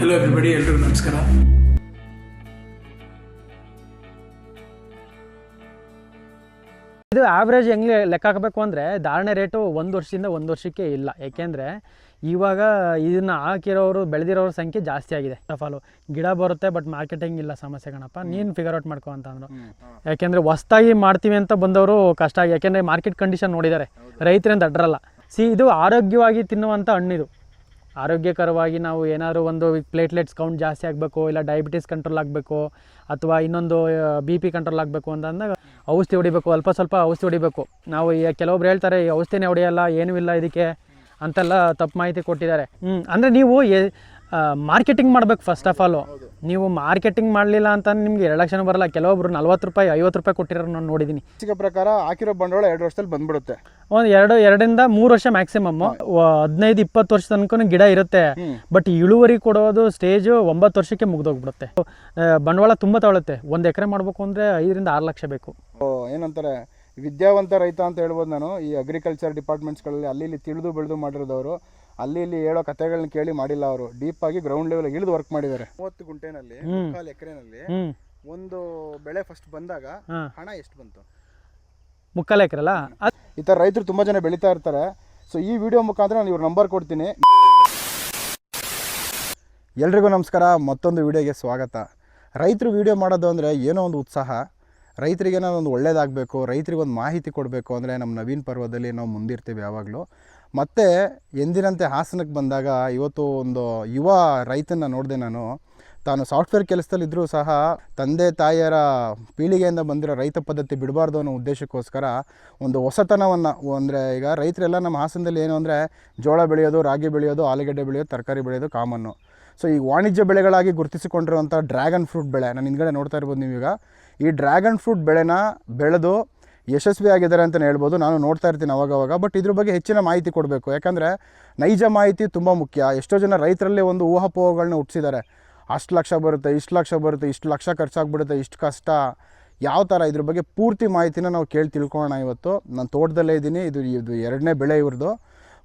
Hello everybody ಎಲ್ರಿಗೂ ನಮಸ್ಕಾರ. ಇದು ಆವ್ರೇಜ್ ಹೆಂಗೆ ಲೆಕ್ಕ ಹಾಕಬೇಕು ಅಂದರೆ ಧಾರಣೆ ರೇಟು ಒಂದು ವರ್ಷದಿಂದ ಒಂದು ವರ್ಷಕ್ಕೆ ಇಲ್ಲ. ಏಕೆಂದರೆ ಇವಾಗ ಇದನ್ನ ಹಾಕಿರೋರು ಬೆಳೆದಿರೋರ ಸಂಖ್ಯೆ ಜಾಸ್ತಿ ಆಗಿದೆ. ಫಾಲು ಗಿಡ ಬರುತ್ತೆ ಬಟ್ ಮಾರ್ಕೆಟಿಂಗ್ ಇಲ್ಲ ಸಮಸ್ಯೆ ಕಣಪ್ಪ. ನೀನು ಫಿಗರ್ ಔಟ್ ಮಾಡ್ಕೊ ಅಂತ ಅಂದರು. ಯಾಕೆಂದರೆ ಹೊಸ್ದಾಗಿ ಮಾಡ್ತೀವಿ ಅಂತ ಬಂದವರು ಕಷ್ಟ ಆಗಿ ಯಾಕೆಂದರೆ ಮಾರ್ಕೆಟ್ ಕಂಡೀಷನ್ ನೋಡಿದ್ದಾರೆ. ರೈತರಿಂದ ಅಡ್ರಲ್ಲ. ಸಿ ಇದು ಆರೋಗ್ಯವಾಗಿ ತಿನ್ನುವಂಥ ಹಣ್ಣಿದು. ಆರೋಗ್ಯಕರವಾಗಿ ನಾವು ಏನಾದರೂ ಒಂದು ಪ್ಲೇಟ್ಲೆಟ್ಸ್ ಕೌಂಟ್ ಜಾಸ್ತಿ ಆಗಬೇಕು, ಇಲ್ಲ ಡಯಾಬಿಟೀಸ್ ಕಂಟ್ರೋಲ್ ಆಗಬೇಕು, ಅಥವಾ ಇನ್ನೊಂದು ಬಿ ಪಿ ಕಂಟ್ರೋಲ್ ಆಗಬೇಕು ಅಂತ ಅಂದಾಗ ಔಷಧಿ ಹೊಡಿಬೇಕು, ಅಲ್ಪ ಸ್ವಲ್ಪ ಔಷಧಿ ಹೊಡಿಬೇಕು. ನಾವು ಕೆಲವೊಬ್ರು ಹೇಳ್ತಾರೆ, ಈ ಔಷಧಿನೇ ಹೊಡೆಯಲ್ಲ, ಏನೂ ಇಲ್ಲ ಇದಕ್ಕೆ ಅಂತೆಲ್ಲ ತಪ್ಪು ಮಾಹಿತಿ ಕೊಟ್ಟಿದ್ದಾರೆ. ಹ್ಞೂ ಅಂದರೆ ನೀವು ಮಾರ್ಕೆಟಿಂಗ್ ಮಾಡ್ಬೇಕು ಫಸ್ಟ್ ಆಫ್ ಆಲು ನೀವು ಮಾರ್ಕೆಟಿಂಗ್ ಮಾಡಲಿಲ್ಲ ಅಂತ ನಿಮ್ಗೆ ಎರಡು ಲಕ್ಷನೂ ಬರಲ್ಲ. ಕೆಲವೊಬ್ರು ನಲ್ವತ್ತು ರೂಪಾಯಿ ಐವತ್ತು ರೂಪಾಯಿ ಕೊಟ್ಟಿರೋ ನಾನು ನೋಡಿದ್ದೀನಿ ಚಿಕ್ಕ ಪ್ರಕಾರ ಹಾಕಿರೋ ಬಂಡವಾಳ ಎರಡು ವರ್ಷದಲ್ಲಿ ಬಂದ್ಬಿಡುತ್ತೆ. ಒಂದು ಎರಡು ಎರಡರಿಂದ ಮೂರು ವರ್ಷ ಮ್ಯಾಕ್ಸಿಮಮ್ ಹದಿನೈದು ಇಪ್ಪತ್ತು ವರ್ಷ ತನಕ ಗಿಡ ಇರುತ್ತೆ. ಬಟ್ ಇಳುವರಿ ಕೊಡೋದು ಸ್ಟೇಜು ಒಂಬತ್ತು ವರ್ಷಕ್ಕೆ ಮುಗ್ದೋಗ್ಬಿಡುತ್ತೆ. ಬಂಡವಾಳ ತುಂಬ ತಗೊಳುತ್ತೆ. ಒಂದು ಎಕರೆ ಮಾಡಬೇಕು ಅಂದರೆ ಐದರಿಂದ ಆರು ಲಕ್ಷ ಬೇಕು. ಏನಂತಾರೆ ವಿದ್ಯಾವಂತ ರೈತ ಅಂತ ಹೇಳ್ಬೋದು ನಾನು. ಈ ಅಗ್ರಿಕಲ್ಚರ್ ಡಿಪಾರ್ಟ್ಮೆಂಟ್ಸ್ಗಳಲ್ಲಿ ಅಲ್ಲಿ ಇಲ್ಲಿ ತಿಳಿದು ಬೆಳೆದು ಮಾಡಿರೋದವರು. ಅಲ್ಲಿ ಇಲ್ಲಿ ಹೇಳೋ ಕಥೆಗಳನ್ನ ಕೇಳಿ ಮಾಡಿಲ್ಲ ಅವರು. ಡೀಪ್ ಆಗಿ ಗ್ರೌಂಡ್ ಲೆವೆಲ್ ಇಳಿದು ವರ್ಕ್ ಮಾಡಿದ್ದಾರೆ. ಮೂವತ್ತು ಗುಂಟೆನಲ್ಲಿ ಮುಕ್ಕಾಲು ಎಕರೆನಲ್ಲಿ ಒಂದು ಬೆಳೆ ಫಸ್ಟ್ ಬಂದಾಗ ಹಣ ಎಷ್ಟು ಬಂತು? ಮುಕ್ಕಾಲು ಎಕರೆಲ್ಲ ಅಲ್ಲ ಈ ಥರ ರೈತರು ತುಂಬ ಜನ ಬೆಳೀತಾ ಇರ್ತಾರೆ. ಸೊ ಈ ವಿಡಿಯೋ ಮುಖಾಂತರ ನಾನು ಇವ್ರ ನಂಬರ್ ಕೊಡ್ತೀನಿ. ಎಲ್ರಿಗೂ ನಮಸ್ಕಾರ. ಮತ್ತೊಂದು ವಿಡಿಯೋಗೆ ಸ್ವಾಗತ. ರೈತರು ವಿಡಿಯೋ ಮಾಡೋದು ಅಂದರೆ ಏನೋ ಒಂದು ಉತ್ಸಾಹ. ರೈತರಿಗೆ ಒಂದು ಒಳ್ಳೇದಾಗಬೇಕು. ರೈತರಿಗೆ ಒಂದು ಮಾಹಿತಿ ಕೊಡಬೇಕು ಅಂದರೆ ನಮ್ಮ ನವೀನ್ ಪರ್ವದಲ್ಲಿ ನಾವು ಮುಂದಿರ್ತೀವಿ ಯಾವಾಗಲೂ. ಮತ್ತು ಎಂದಿನಂತೆ ಹಾಸನಕ್ಕೆ ಬಂದಾಗ ಇವತ್ತು ಒಂದು ಯುವ ರೈತನ ನೋಡಿದೆ ನಾನು. ತಾನು ಸಾಫ್ಟ್ವೇರ್ ಕೆಲಸದಲ್ಲಿದ್ದರೂ ಸಹ ತಂದೆ ತಾಯಿಯರ ಪೀಳಿಗೆಯಿಂದ ಬಂದಿರೋ ರೈತ ಪದ್ಧತಿ ಬಿಡಬಾರ್ದು ಅನ್ನೋ ಉದ್ದೇಶಕ್ಕೋಸ್ಕರ ಒಂದು ಹೊಸತನವನ್ನು, ಅಂದರೆ ಈಗ ರೈತರೆಲ್ಲ ನಮ್ಮ ಹಾಸನದಲ್ಲಿ ಏನು ಅಂದರೆ ಜೋಳ ಬೆಳೆಯೋದು, ರಾಗಿ ಬೆಳೆಯೋದು, ಆಲೂಗಡ್ಡೆ ಬೆಳೆಯೋದು, ತರಕಾರಿ ಬೆಳೆಯೋದು ಕಾಮನ್ನು ಸೊ ಈ ವಾಣಿಜ್ಯ ಬೆಳೆಗಳಾಗಿ ಗುರುತಿಸಿಕೊಂಡಿರುವಂಥ ಡ್ರ್ಯಾಗನ್ ಫ್ರೂಟ್ ಬೆಳೆ, ನಾನು ಹಿಂದ್ಗಡೆ ನೋಡ್ತಾ ಇರ್ಬೋದು ನೀವೀಗ. ಈ ಡ್ರ್ಯಾಗನ್ ಫ್ರೂಟ್ ಬೆಳೆನ ಬೆಳೆದು ಯಶಸ್ವಿಯಾಗಿದ್ದಾರೆ ಅಂತಲೇ ಹೇಳ್ಬೋದು. ನಾನು ನೋಡ್ತಾ ಇರ್ತೀನಿ ಅವಾಗವಾಗ. ಬಟ್ ಇದ್ರ ಬಗ್ಗೆ ಹೆಚ್ಚಿನ ಮಾಹಿತಿ ಕೊಡಬೇಕು. ಯಾಕಂದರೆ ನೈಜ ಮಾಹಿತಿ ತುಂಬ ಮುಖ್ಯ. ಎಷ್ಟೋ ಜನ ರೈತರಲ್ಲೇ ಒಂದು ಊಹಾಪೋಹಗಳನ್ನ ಹುಟ್ಟಿಸಿದ್ದಾರೆ. ಅಷ್ಟು ಲಕ್ಷ ಬರುತ್ತೆ, ಇಷ್ಟು ಲಕ್ಷ ಬರುತ್ತೆ, ಇಷ್ಟು ಲಕ್ಷ ಖರ್ಚಾಗ್ಬಿಡುತ್ತೆ, ಇಷ್ಟು ಕಷ್ಟ. ಯಾವ ಥರ ಇದ್ರ ಬಗ್ಗೆ ಪೂರ್ತಿ ಮಾಹಿತಿನ ನಾವು ಕೇಳಿ ತಿಳ್ಕೊಳ್ಳೋಣ ಇವತ್ತು. ನಾನು ತೋಟದಲ್ಲೇ ಇದ್ದೀನಿ. ಇದು ಇದು ಎರಡನೇ ಬೆಳೆ ಇವ್ರದ್ದು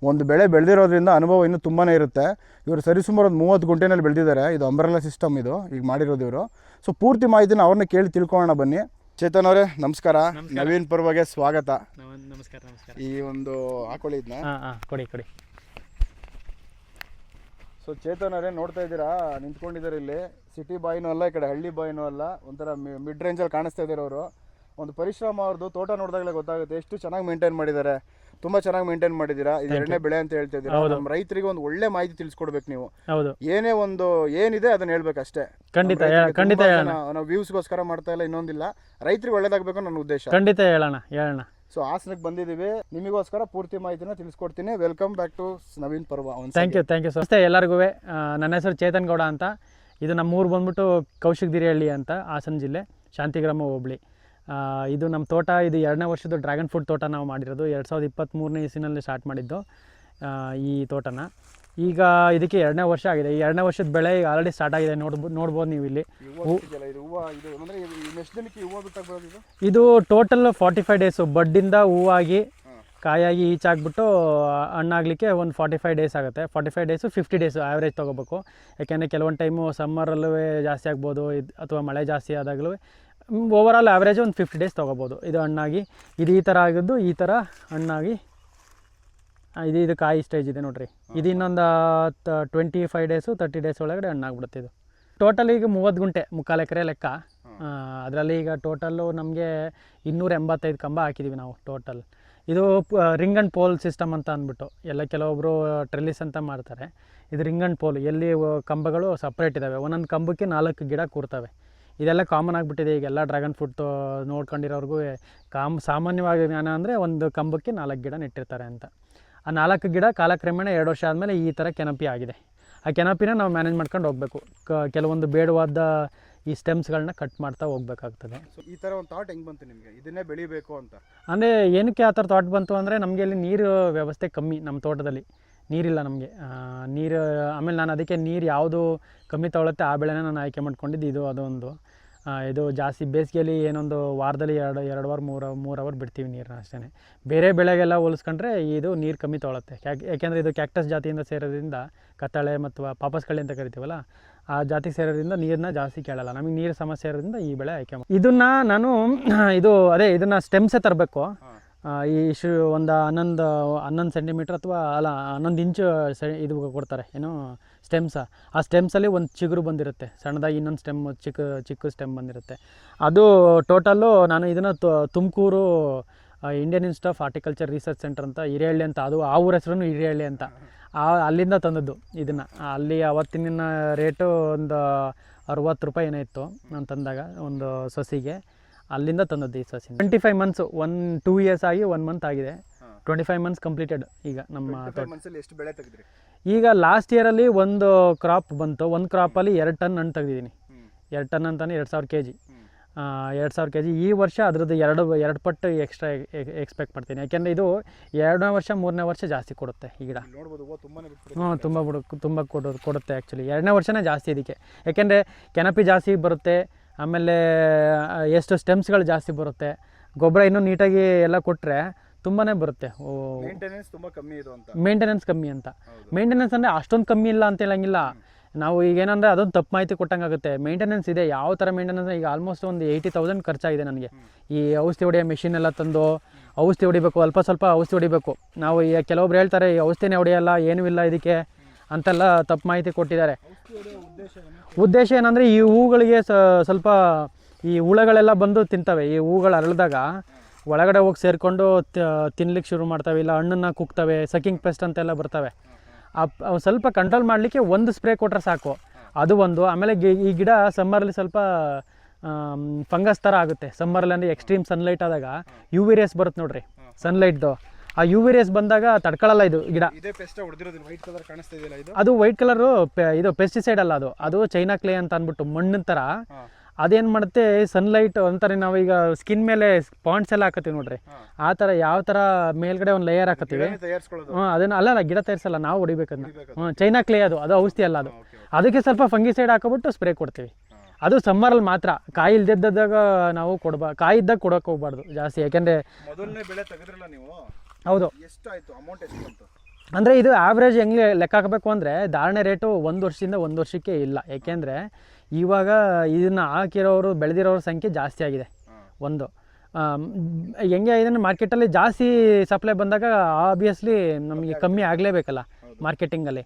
ಒಂದು ಬೆಳೆ ಬೆಳೆದಿರೋದ್ರಿಂದ ಅನುಭವ ಇನ್ನೂ ತುಂಬಾ ಇರುತ್ತೆ. ಇವರು ಸರಿಸುಮಾರು ಒಂದು ಮೂವತ್ತು ಗುಂಟೆನಲ್ಲಿ ಬೆಳೆದಿದ್ದಾರೆ. ಇದು ಅಂಬ್ರೆಲಾ ಸಿಸ್ಟಮ್ ಇದು. ಈಗ ಮಾಡಿರೋದು ಇವರು. ಸೊ ಪೂರ್ತಿ ಮಾಹಿತಿನ ಅವ್ರನ್ನ ಕೇಳಿ ತಿಳ್ಕೊಳ್ಳೋಣ ಬನ್ನಿ. ಚೇತನ್ ಅವರೇ ನಮಸ್ಕಾರ. ನವೀನ್ ಪರ್ವಗೆ ಸ್ವಾಗತ. ನಮಸ್ಕಾರ ನಮಸ್ಕಾರ. ಈ ಒಂದು ಹಾಕೊಳ್ಳಿ ಇದನ್ನ ಹಾಂ ಹಾಂ ಕೊಡಿ ಕೊಡಿ. ಸೊ ಚೇತನ್ ಅವರೇ ನೋಡ್ತಾ ಇದ್ದೀರಾ? ನಿಂತ್ಕೊಂಡಿದ್ದಾರೆ ಇಲ್ಲಿ. ಸಿಟಿ ಬಾಯ್ನೂ ಅಲ್ಲ ಈ ಕಡೆ ಹಳ್ಳಿ ಬಾಯ್ನೂ ಅಲ್ಲ. ಒಂಥರ ಮಿಡ್ ರೇಂಜಲ್ಲಿ ಕಾಣಿಸ್ತಾ ಇದ್ದಾರೆ ಅವರು. ಒಂದು ಪರಿಶ್ರಮ ಅವ್ರದ್ದು ತೋಟ ನೋಡಿದಾಗಲೇ ಗೊತ್ತಾಗುತ್ತೆ. ಎಷ್ಟು ಚೆನ್ನಾಗಿ ಮೇಂಟೈನ್ ಮಾಡಿದ್ದಾರೆ. ತುಂಬ ಚೆನ್ನಾಗಿ ಮೇಂಟೈನ್ ಮಾಡಿದೀರಾ ಇದು ಎರಡನೇ ಬೆಳೆ ಅಂತ ಹೇಳ್ತಾ ಇದ್ದೀರಾ? ನಮ್ಮ ರೈತರಿಗೆ ಒಂದು ಒಳ್ಳೆ ಮಾಹಿತಿ ತಿಳಿಸ್ಕೊಡ್ಬೇಕು ನೀವು. ಹೌದು. ಏನೇ ಒಂದು ಏನಿದೆ ಅದನ್ನ ಹೇಳ್ಬೇಕು ಅಷ್ಟೇ ಖಂಡಿತ ಖಂಡಿತ ಹೇಳೋಣ ನಾವು ವ್ಯೂಸ್ಗೋಸ್ಕರ ಮಾಡ್ತಾ ಇಲ್ಲ ಇನ್ನೊಂದಿಲ್ಲ. ರೈತರಿಗೆ ಒಳ್ಳೇದಾಗಬೇಕು ನನ್ನ ಉದ್ದೇಶ. ಖಂಡಿತ ಹೇಳೋಣ ಹೇಳೋಣ ಸೊ ಹಾಸನಕ್ಕೆ ಬಂದಿದ್ದೀವಿ. ನಿಮಗೋಸ್ಕರ ಪೂರ್ತಿ ಮಾಹಿತಿನ ತಿಳಿಸ್ಕೊಡ್ತೀನಿ. Welcome back to Naveen Parva ಒಂದು thank you thank you so ನಮಸ್ತೆ ಎಲ್ಲರಿಗೂ. ನನ್ನ ಹೆಸರು ಚೇತನ್ ಗೌಡ ಅಂತ. ಇದು ನಮ್ಮ ಊರು ಬಂದ್ಬಿಟ್ಟು ಕೌಶಿಕ್ ದಿರಿಹಳ್ಳಿ ಅಂತ ಹಾಸನ ಜಿಲ್ಲೆ ಶಾಂತಿಗ್ರಾಮ ಹೋಬಳಿ. ಇದು ನಮ್ಮ ತೋಟ ಇದು ಎರಡನೇ ವರ್ಷದ ಡ್ರ್ಯಾಗನ್ ಫ್ರೂಟ್ ತೋಟ ನಾವು ಮಾಡಿರೋದು. ಎರಡು ಸಾವಿರದ ಇಪ್ಪತ್ತ್ಮೂರನೇ ಇಸಿನಲ್ಲಿ ಸ್ಟಾರ್ಟ್ ಮಾಡಿದ್ದು ಈ ತೋಟನ. ಈಗ ಇದಕ್ಕೆ ಎರಡನೇ ವರ್ಷ ಆಗಿದೆ. ಈ ಎರಡನೇ ವರ್ಷದ ಬೆಳೆ ಈಗ ಆಲ್ರೆಡಿ ಸ್ಟಾರ್ಟ್ ಆಗಿದೆ. ನೋಡ್ಬೋದು ನೋಡ್ಬೋದು ನೀವು ಇಲ್ಲಿ ಇದು ಟೋಟಲ್ ಫಾರ್ಟಿ ಫೈವ್ ಡೇಸು ಬಡ್ಡಿಂದ ಹೂವಾಗಿ ಕಾಯಾಗಿ ಈಚಾಗ್ಬಿಟ್ಟು ಹಣ್ಣಾಗಲಿಕ್ಕೆ ಒಂದು ಫಾರ್ಟಿ ಫೈವ್ ಡೇಸ್ ಆಗುತ್ತೆ. Forty five days fifty days average ತೊಗೋಬೇಕು. ಯಾಕೆಂದರೆ ಕೆಲವೊಂದು ಟೈಮು ಸಮ್ಮರಲ್ಲೂ ಜಾಸ್ತಿ ಆಗ್ಬೋದು ಇದು ಅಥವಾ ಮಳೆ ಜಾಸ್ತಿ ಆದಾಗಲೂ ಓವರಾಲ್ ಆ್ಯಾವ್ರೇಜ್ ಒಂದು ಫಿಫ್ಟಿ ಡೇಸ್ ತೊಗೋಬೋದು. ಇದು ಹಣ್ಣಾಗಿ ಇದು ಈ ಥರ ಆಗಿದ್ದು ಈ ಥರ ಹಣ್ಣಾಗಿ ಇದು ಇದು ಕಾಯಿ ಸ್ಟೇಜ್ ಇದೆ ನೋಡಿರಿ. ಇದು ಇನ್ನೊಂದು twenty five days thirty days ಒಳಗಡೆ ಹಣ್ಣಾಗ್ಬಿಡುತ್ತೆ ಇದು. ಟೋಟಲ್ ಈಗ ಮೂವತ್ತು ಗುಂಟೆ ಮುಕ್ಕಾಲು ಎಕರೆ ಲೆಕ್ಕ. ಅದರಲ್ಲಿ ಈಗ ಟೋಟಲ್ಲು ನಮಗೆ ಇನ್ನೂರ ಎಂಬತ್ತೈದು ಕಂಬ ಹಾಕಿದ್ದೀವಿ ನಾವು ಟೋಟಲ್ ಇದು ರಿಂಗ್ ಆ್ಯಂಡ್ ಪೋಲ್ ಸಿಸ್ಟಮ್ ಅಂತ ಅಂದ್ಬಿಟ್ಟು ಎಲ್ಲ ಕೆಲವೊಬ್ಬರು ಟ್ರೆಲ್ಲಿಸ್ ಅಂತ ಮಾಡ್ತಾರೆ. ಇದು ರಿಂಗ್ ಆ್ಯಂಡ್ ಪೋಲ್ ಎಲ್ಲಿ ಕಂಬಗಳು ಸಪ್ರೇಟ್ ಇದ್ದಾವೆ ಒಂದೊಂದು ಕಂಬಕ್ಕೆ ನಾಲ್ಕು ಗಿಡ ಕೂರ್ತವೆ. ಇದೆಲ್ಲ ಕಾಮನ್ ಆಗಿಬಿಟ್ಟಿದೆ ಈಗ ಎಲ್ಲ ಡ್ರ್ಯಾಗನ್ ಫ್ರೂಟ್ ನೋಡ್ಕೊಂಡಿರೋರ್ಗೂ. ಕಾಮ್ ಸಾಮಾನ್ಯವಾಗಿ ಜ್ಞಾನ ಅಂದರೆ ಒಂದು ಕಂಬಕ್ಕೆ ನಾಲ್ಕು ಗಿಡ ನೆಟ್ಟಿರ್ತಾರೆ ಅಂತ. ಆ ನಾಲ್ಕು ಗಿಡ ಕಾಲಕ್ರಮೇಣ ಎರಡು ವರ್ಷ ಆದಮೇಲೆ ಈ ಥರ ಕೆನಪಿ ಆಗಿದೆ. ಆ ಕೆನಪಿನ ನಾವು ಮ್ಯಾನೇಜ್ ಮಾಡ್ಕೊಂಡು ಹೋಗಬೇಕು. ಕ ಕೆಲವೊಂದು ಬೇಡವಾದ ಈ ಸ್ಟೆಮ್ಸ್ಗಳನ್ನ ಕಟ್ ಮಾಡ್ತಾ ಹೋಗ್ಬೇಕಾಗ್ತದೆ. ಸೊ ಈ ಥರ ಒಂದು ಥಾಟ್ ಹೆಂಗೆ ಬಂತು ನಿಮಗೆ? ಇದನ್ನೇ ಬೆಳಿಬೇಕು ಅಂತ. ಅಂದರೆ ಏನಕ್ಕೆ ಆ ಥರ ಥಾಟ್ ಬಂತು ಅಂದರೆ ನಮಗೆ ಇಲ್ಲಿ ನೀರು ವ್ಯವಸ್ಥೆ ಕಮ್ಮಿ ನಮ್ಮ ತೋಟದಲ್ಲಿ. ನೀರಿಲ್ಲ ನಮಗೆ. ನೀರು, ಆಮೇಲೆ ನಾನು ಅದಕ್ಕೆ ನೀರು ಯಾವುದು ಕಮ್ಮಿ ತಗೊಳುತ್ತೆ ಆ ಬೆಳೆನ ನಾನು ಆಯ್ಕೆ ಮಾಡ್ಕೊಂಡಿದ್ದು ಇದು ಅದೊಂದು. ಇದು ಜಾಸ್ತಿ ಬೇಸಿಗೆಯಲ್ಲಿ ಏನೊಂದು ವಾರದಲ್ಲಿ ಎರಡು ಎರಡು ವಾರ, ಮೂರು ಮೂರು ಅವರ್ ಬಿಡ್ತೀವಿ ನೀರನ್ನ ಅಷ್ಟೇ ಬೇರೆ ಬೆಳೆಗೆಲ್ಲ ಹೋಲಿಸ್ಕೊಂಡ್ರೆ ಇದು ನೀರು ಕಮ್ಮಿ ತೊಗೊಳುತ್ತೆ. ಕ್ಯಾಕ್, ಯಾಕೆಂದರೆ ಇದು ಕ್ಯಾಕ್ಟಸ್ ಜಾತಿಯಿಂದ ಸೇರೋದ್ರಿಂದ ಕತ್ತಳೆ ಮತ್ತು ಪಾಪಸ್ಕಳ್ಳಿ ಅಂತ ಕರಿತೀವಲ್ಲ, ಆ ಜಾತಿ ಸೇರೋದ್ರಿಂದ ನೀರನ್ನ ಜಾಸ್ತಿ ಕೇಳಲ್ಲ. ನಮಗೆ ನೀರು ಸಮಸ್ಯೆ ಇರೋದ್ರಿಂದ ಈ ಬೆಳೆ ಆಯ್ಕೆ ಮಾಡಿ ಇದನ್ನು ನಾನು, ಇದು ಅದೇ ಇದನ್ನು ಸ್ಟೆಮ್ಸೇ ತರಬೇಕು. ಈ ಇಶು ಒಂದು ಹನ್ನೊಂದು ಹನ್ನೊಂದು ಸೆಂಟಿಮೀಟ್ರ್ ಅಥವಾ ಅಲ್ಲ, ಹನ್ನೊಂದು ಇಂಚು ಸೆ, ಇದು ಕೊಡ್ತಾರೆ, ಏನು ಸ್ಟೆಮ್ಸ ಆ ಸ್ಟೆಮ್ಸಲ್ಲಿ ಒಂದು ಚಿಗುರು ಬಂದಿರುತ್ತೆ, ಸಣ್ಣದಾಗಿ ಇನ್ನೊಂದು ಸ್ಟೆಮ್ ಚಿಕ್ಕ ಚಿಕ್ಕ ಸ್ಟೆಮ್ ಬಂದಿರುತ್ತೆ. ಅದು ಟೋಟಲ್ಲು ನಾನು ಇದನ್ನು Tumakuru Indian Institute of Horticulture Research Centre ಅಂತ ಹಿರೇಹಳ್ಳಿ ಅಂತ, ಅದು ಆ ಊರ ಹೆಸರು ಹಿರೇಹಳ್ಳಿ ಅಂತ, ಆ, ಅಲ್ಲಿಂದ ತಂದದ್ದು ಇದನ್ನು. ಅಲ್ಲಿ ಅವತ್ತಿನ ರೇಟು ಒಂದು ಅರವತ್ತು ರೂಪಾಯಿ ಏನೋ ಇತ್ತು, ನಾನು ತಂದಾಗ ಒಂದು ಸೊಸಿಗೆ. ಅಲ್ಲಿಂದ ತಂದದ್ದು ಈ ಸಸಿ twenty five months one two years ಆಗಿ ಒನ್ ಮಂತ್ ಆಗಿದೆ. ಟ್ವೆಂಟಿ ಫೈವ್ ಮಂತ್ಸ್ ಕಂಪ್ಲೀಟೆಡ್ ಈಗ ನಮ್ಮ ಎಷ್ಟು ಬೆಳೆ ತೆಗೆದ್ರಿ? ಈಗ ಲಾಸ್ಟ್ ಇಯರಲ್ಲಿ ಒಂದು ಕ್ರಾಪ್ ಬಂತು. ಒಂದು ಕ್ರಾಪಲ್ಲಿ ಎರಡು ಟನ್ ಹಣ್ಣು ತೆಗೆದಿದ್ದೀನಿ. ಎರಡು ಟನ್ ಅಂತಾನೆ ಎರಡು ಸಾವಿರ ಕೆ ಜಿ ಎರಡು ಸಾವಿರ ಕೆ ಜಿ ಈ ವರ್ಷ ಅದ್ರದ್ದು ಎರಡು ಎರಡು ಪಟ್ಟು ಎಕ್ಸ್ಟ್ರಾ ಎಕ್ಸ್ಪೆಕ್ಟ್ ಮಾಡ್ತೀನಿ. ಯಾಕೆಂದರೆ ಇದು ಎರಡನೇ ವರ್ಷ ಮೂರನೇ ವರ್ಷ ಜಾಸ್ತಿ ಕೊಡುತ್ತೆ ಈ ಗಿಡ. ಹ್ಞೂ ತುಂಬ ಬಿಡು ತುಂಬ ಕೊಡೋದು ಕೊಡುತ್ತೆ ಆ್ಯಕ್ಚುಲಿ ಎರಡನೇ ವರ್ಷನೇ ಜಾಸ್ತಿ ಇದಕ್ಕೆ. ಯಾಕೆಂದರೆ ಕೆನಪಿ ಜಾಸ್ತಿ ಬರುತ್ತೆ. ಆಮೇಲೆ ಎಷ್ಟು ಸ್ಟೆಮ್ಸ್ಗಳು ಜಾಸ್ತಿ ಬರುತ್ತೆ ಗೊಬ್ಬರ ಇನ್ನೂ ನೀಟಾಗಿ ಎಲ್ಲ ಕೊಟ್ಟರೆ ತುಂಬಾ ಬರುತ್ತೆ. ಮೇಂಟೆನೆನ್ಸ್ ತುಂಬಾ ಕಮ್ಮಿ ಇದು ಅಂತ. ಮೇಂಟೆನೆನ್ಸ್ ಕಮ್ಮಿ ಅಂತ. ಮೇಂಟೆನೆನ್ಸ್ ಅಂದರೆ ಅಷ್ಟೊಂದು ಕಮ್ಮಿ ಇಲ್ಲ ಅಂತ ಹೇಳಂಗಿಲ್ಲ. ನಾವು ಈಗ ಏನಂದರೆ ಅದೊಂದು ತಪ್ಪು ಮಾಹಿತಿ ಕೊಟ್ಟಂಗಾಗುತ್ತೆ. ಮೇಂಟೆನೆನ್ಸ್ ಇದೆ ಯಾವ ಥರ ಮೇಂಟೆನೆನ್ಸ್ ಈಗ ಆಲ್ಮೋಸ್ಟ್ ಒಂದು ಏಯ್ಟಿ ತೌಸಂಡ್ ಖರ್ಚಾಗಿದೆ ನನಗೆ. ಈ ಔಷಧಿ ಹೊಡೆಯೋ ಮೆಷಿನ್ ಎಲ್ಲ ತಂದು ಔಷಧಿ ಹೊಡಿಬೇಕು ಅಲ್ಪ ಸ್ವಲ್ಪ ಔಷಧಿ ಹೊಡಿಬೇಕು. ನಾವು ಈಗ ಕೆಲವೊಬ್ರು ಹೇಳ್ತಾರೆ ಈ ಔಷಧಿನೇ ಹೊಡೆಯಲ್ಲ ಏನೂ ಇಲ್ಲ ಇದಕ್ಕೆ. ಅಂತೆಲ್ಲ ತಪ್ಪು ಮಾಹಿತಿ ಕೊಟ್ಟಿದ್ದಾರೆ. ಉದ್ದೇಶ ಏನಂದರೆ ಈ ಹೂಗಳಿಗೆ ಸ್ವಲ್ಪ ಈ ಹುಳಗಳೆಲ್ಲ ಬಂದು ತಿಂತವೆ. ಈ ಹೂಗಳು ಅರಳಿದಾಗ ಒಳಗಡೆ ಹೋಗಿ ಸೇರಿಕೊಂಡು ತಿನ್ಲಿಕ್ಕೆ ಶುರು ಮಾಡ್ತವೆ, ಇಲ್ಲ ಹಣ್ಣನ್ನು ಕುಕ್ತವೆ, ಸಕಿಂಗ್ ಪೆಸ್ಟ್ ಅಂತೆಲ್ಲ ಬರ್ತವೆ. ಆ ಸ್ವಲ್ಪ ಕಂಟ್ರೋಲ್ ಮಾಡಲಿಕ್ಕೆ ಒಂದು ಸ್ಪ್ರೇ ಕೊಟ್ಟರೆ ಸಾಕು. ಅದು ಒಂದು. ಆಮೇಲೆ ಈ ಗಿಡ ಸಮ್ಮರಲ್ಲಿ ಸ್ವಲ್ಪ ಫಂಗಸ್ ಥರ ಆಗುತ್ತೆ. ಸಮ್ಮರಲ್ಲಿ ಅಂದರೆ ಎಕ್ಸ್ಟ್ರೀಮ್ ಸನ್ಲೈಟ್ ಆದಾಗ ಯು ವಿ ರೇಸ್ ಬರುತ್ತೆ ನೋಡ್ರಿ ಸನ್ಲೈಟ್ದು ಆ ಯು ವಿ ರೇಸ್ ಬಂದಾಗ ತಡ್ಕೊಳ್ಳಲ್ಲ ಇದು ಗಿಡ. ಇದೇ ಪೆಸ್ಟ್ ಹೊಡೆದಿರೋದು ವೈಟ್ ಕಲರ್ ಕಾಣಿಸ್ತಾ ಇದೆಯಲ್ಲ ಇದು? ಅದು ವೈಟ್ ಕಲರು ಇದು ಪೆಸ್ಟಿಸೈಡ್ ಅಲ್ಲ ಅದು. ಅದು ಚೈನಾ ಕ್ಲೇ ಅಂತ ಅಂದ್ಬಿಟ್ಟು ಮಣ್ಣಿನ ಥರ. ಅದೇನ್ ಮಾಡುತ್ತೆ ಸನ್ಲೈಟ್ ನಾವು ನಾವೀಗ ಸ್ಕಿನ್ ಮೇಲೆ ಪಾಂಡ್ಸ್ ಎಲ್ಲ ಹಾಕತ್ತೀವಿ ನೋಡ್ರಿ. ಆ ಥರ ಯಾವ ಥರ ಮೇಲ್ಗಡೆ ಒಂದು ಲೇಯರ್ ಹಾಕತ್ತೀವಿ. ಹ್ಞೂ ಅದನ್ನ ಅಲ್ಲ ಅಲ್ಲ ಗಿಡ ತಯಾರಿಸಲ್ಲ ನಾವು ಹೊಡಿಬೇಕನ್ನ ಹ್ಞೂ ಚೈನಾ ಕ್ಲೇ ಅದು ಅದು ಔಷಧಿ ಅಲ್ಲ ಅದು. ಅದಕ್ಕೆ ಸ್ವಲ್ಪ ಫಂಗಿಸೈಡ್ ಹಾಕೋಬಿಟ್ಟು ಸ್ಪ್ರೇ ಕೊಡ್ತೀವಿ. ಅದು ಸಮ್ಮರಲ್ಲಿ ಮಾತ್ರ. ಕಾಯಿ ಇಲ್ದಿದ್ದಾಗ ನಾವು ಕೊಡ್ಬಾ ಕಾಯಿ ಇದ್ದಾಗ ಕೊಡೋಕೆ ಹೋಗ್ಬಾರ್ದು ಜಾಸ್ತಿ. ಯಾಕೆಂದ್ರೆ ಬೆಳೆ ತೆಗೆದ್ರಲ್ಲ ನೀವು? ಹೌದು. ಎಷ್ಟು ಆಯ್ತು ಅಮೌಂಟ್ ಎಷ್ಟು ಬಂತು ಅಂದರೆ ಇದು ಆವ್ರೇಜ್ ಹೆಂಗೆ ಲೆಕ್ಕ ಹಾಕಬೇಕು ಅಂದರೆ ಧಾರಣೆ ರೇಟು ಒಂದು ವರ್ಷದಿಂದ ಒಂದು ವರ್ಷಕ್ಕೆ ಇಲ್ಲ. ಏಕೆಂದರೆ ಇವಾಗ ಇದನ್ನು ಹಾಕಿರೋರು ಬೆಳೆದಿರೋರ ಸಂಖ್ಯೆ ಜಾಸ್ತಿ ಆಗಿದೆ. ಒಂದು. ಹೆಂಗೆ ಇದನ್ನು ಮಾರ್ಕೆಟಲ್ಲಿ ಜಾಸ್ತಿ ಸಪ್ಲೈ ಬಂದಾಗ ಆಬ್ವಿಯಸ್ಲಿ ನಮಗೆ ಕಮ್ಮಿ ಆಗಲೇಬೇಕಲ್ಲ ಮಾರ್ಕೆಟಿಂಗಲ್ಲಿ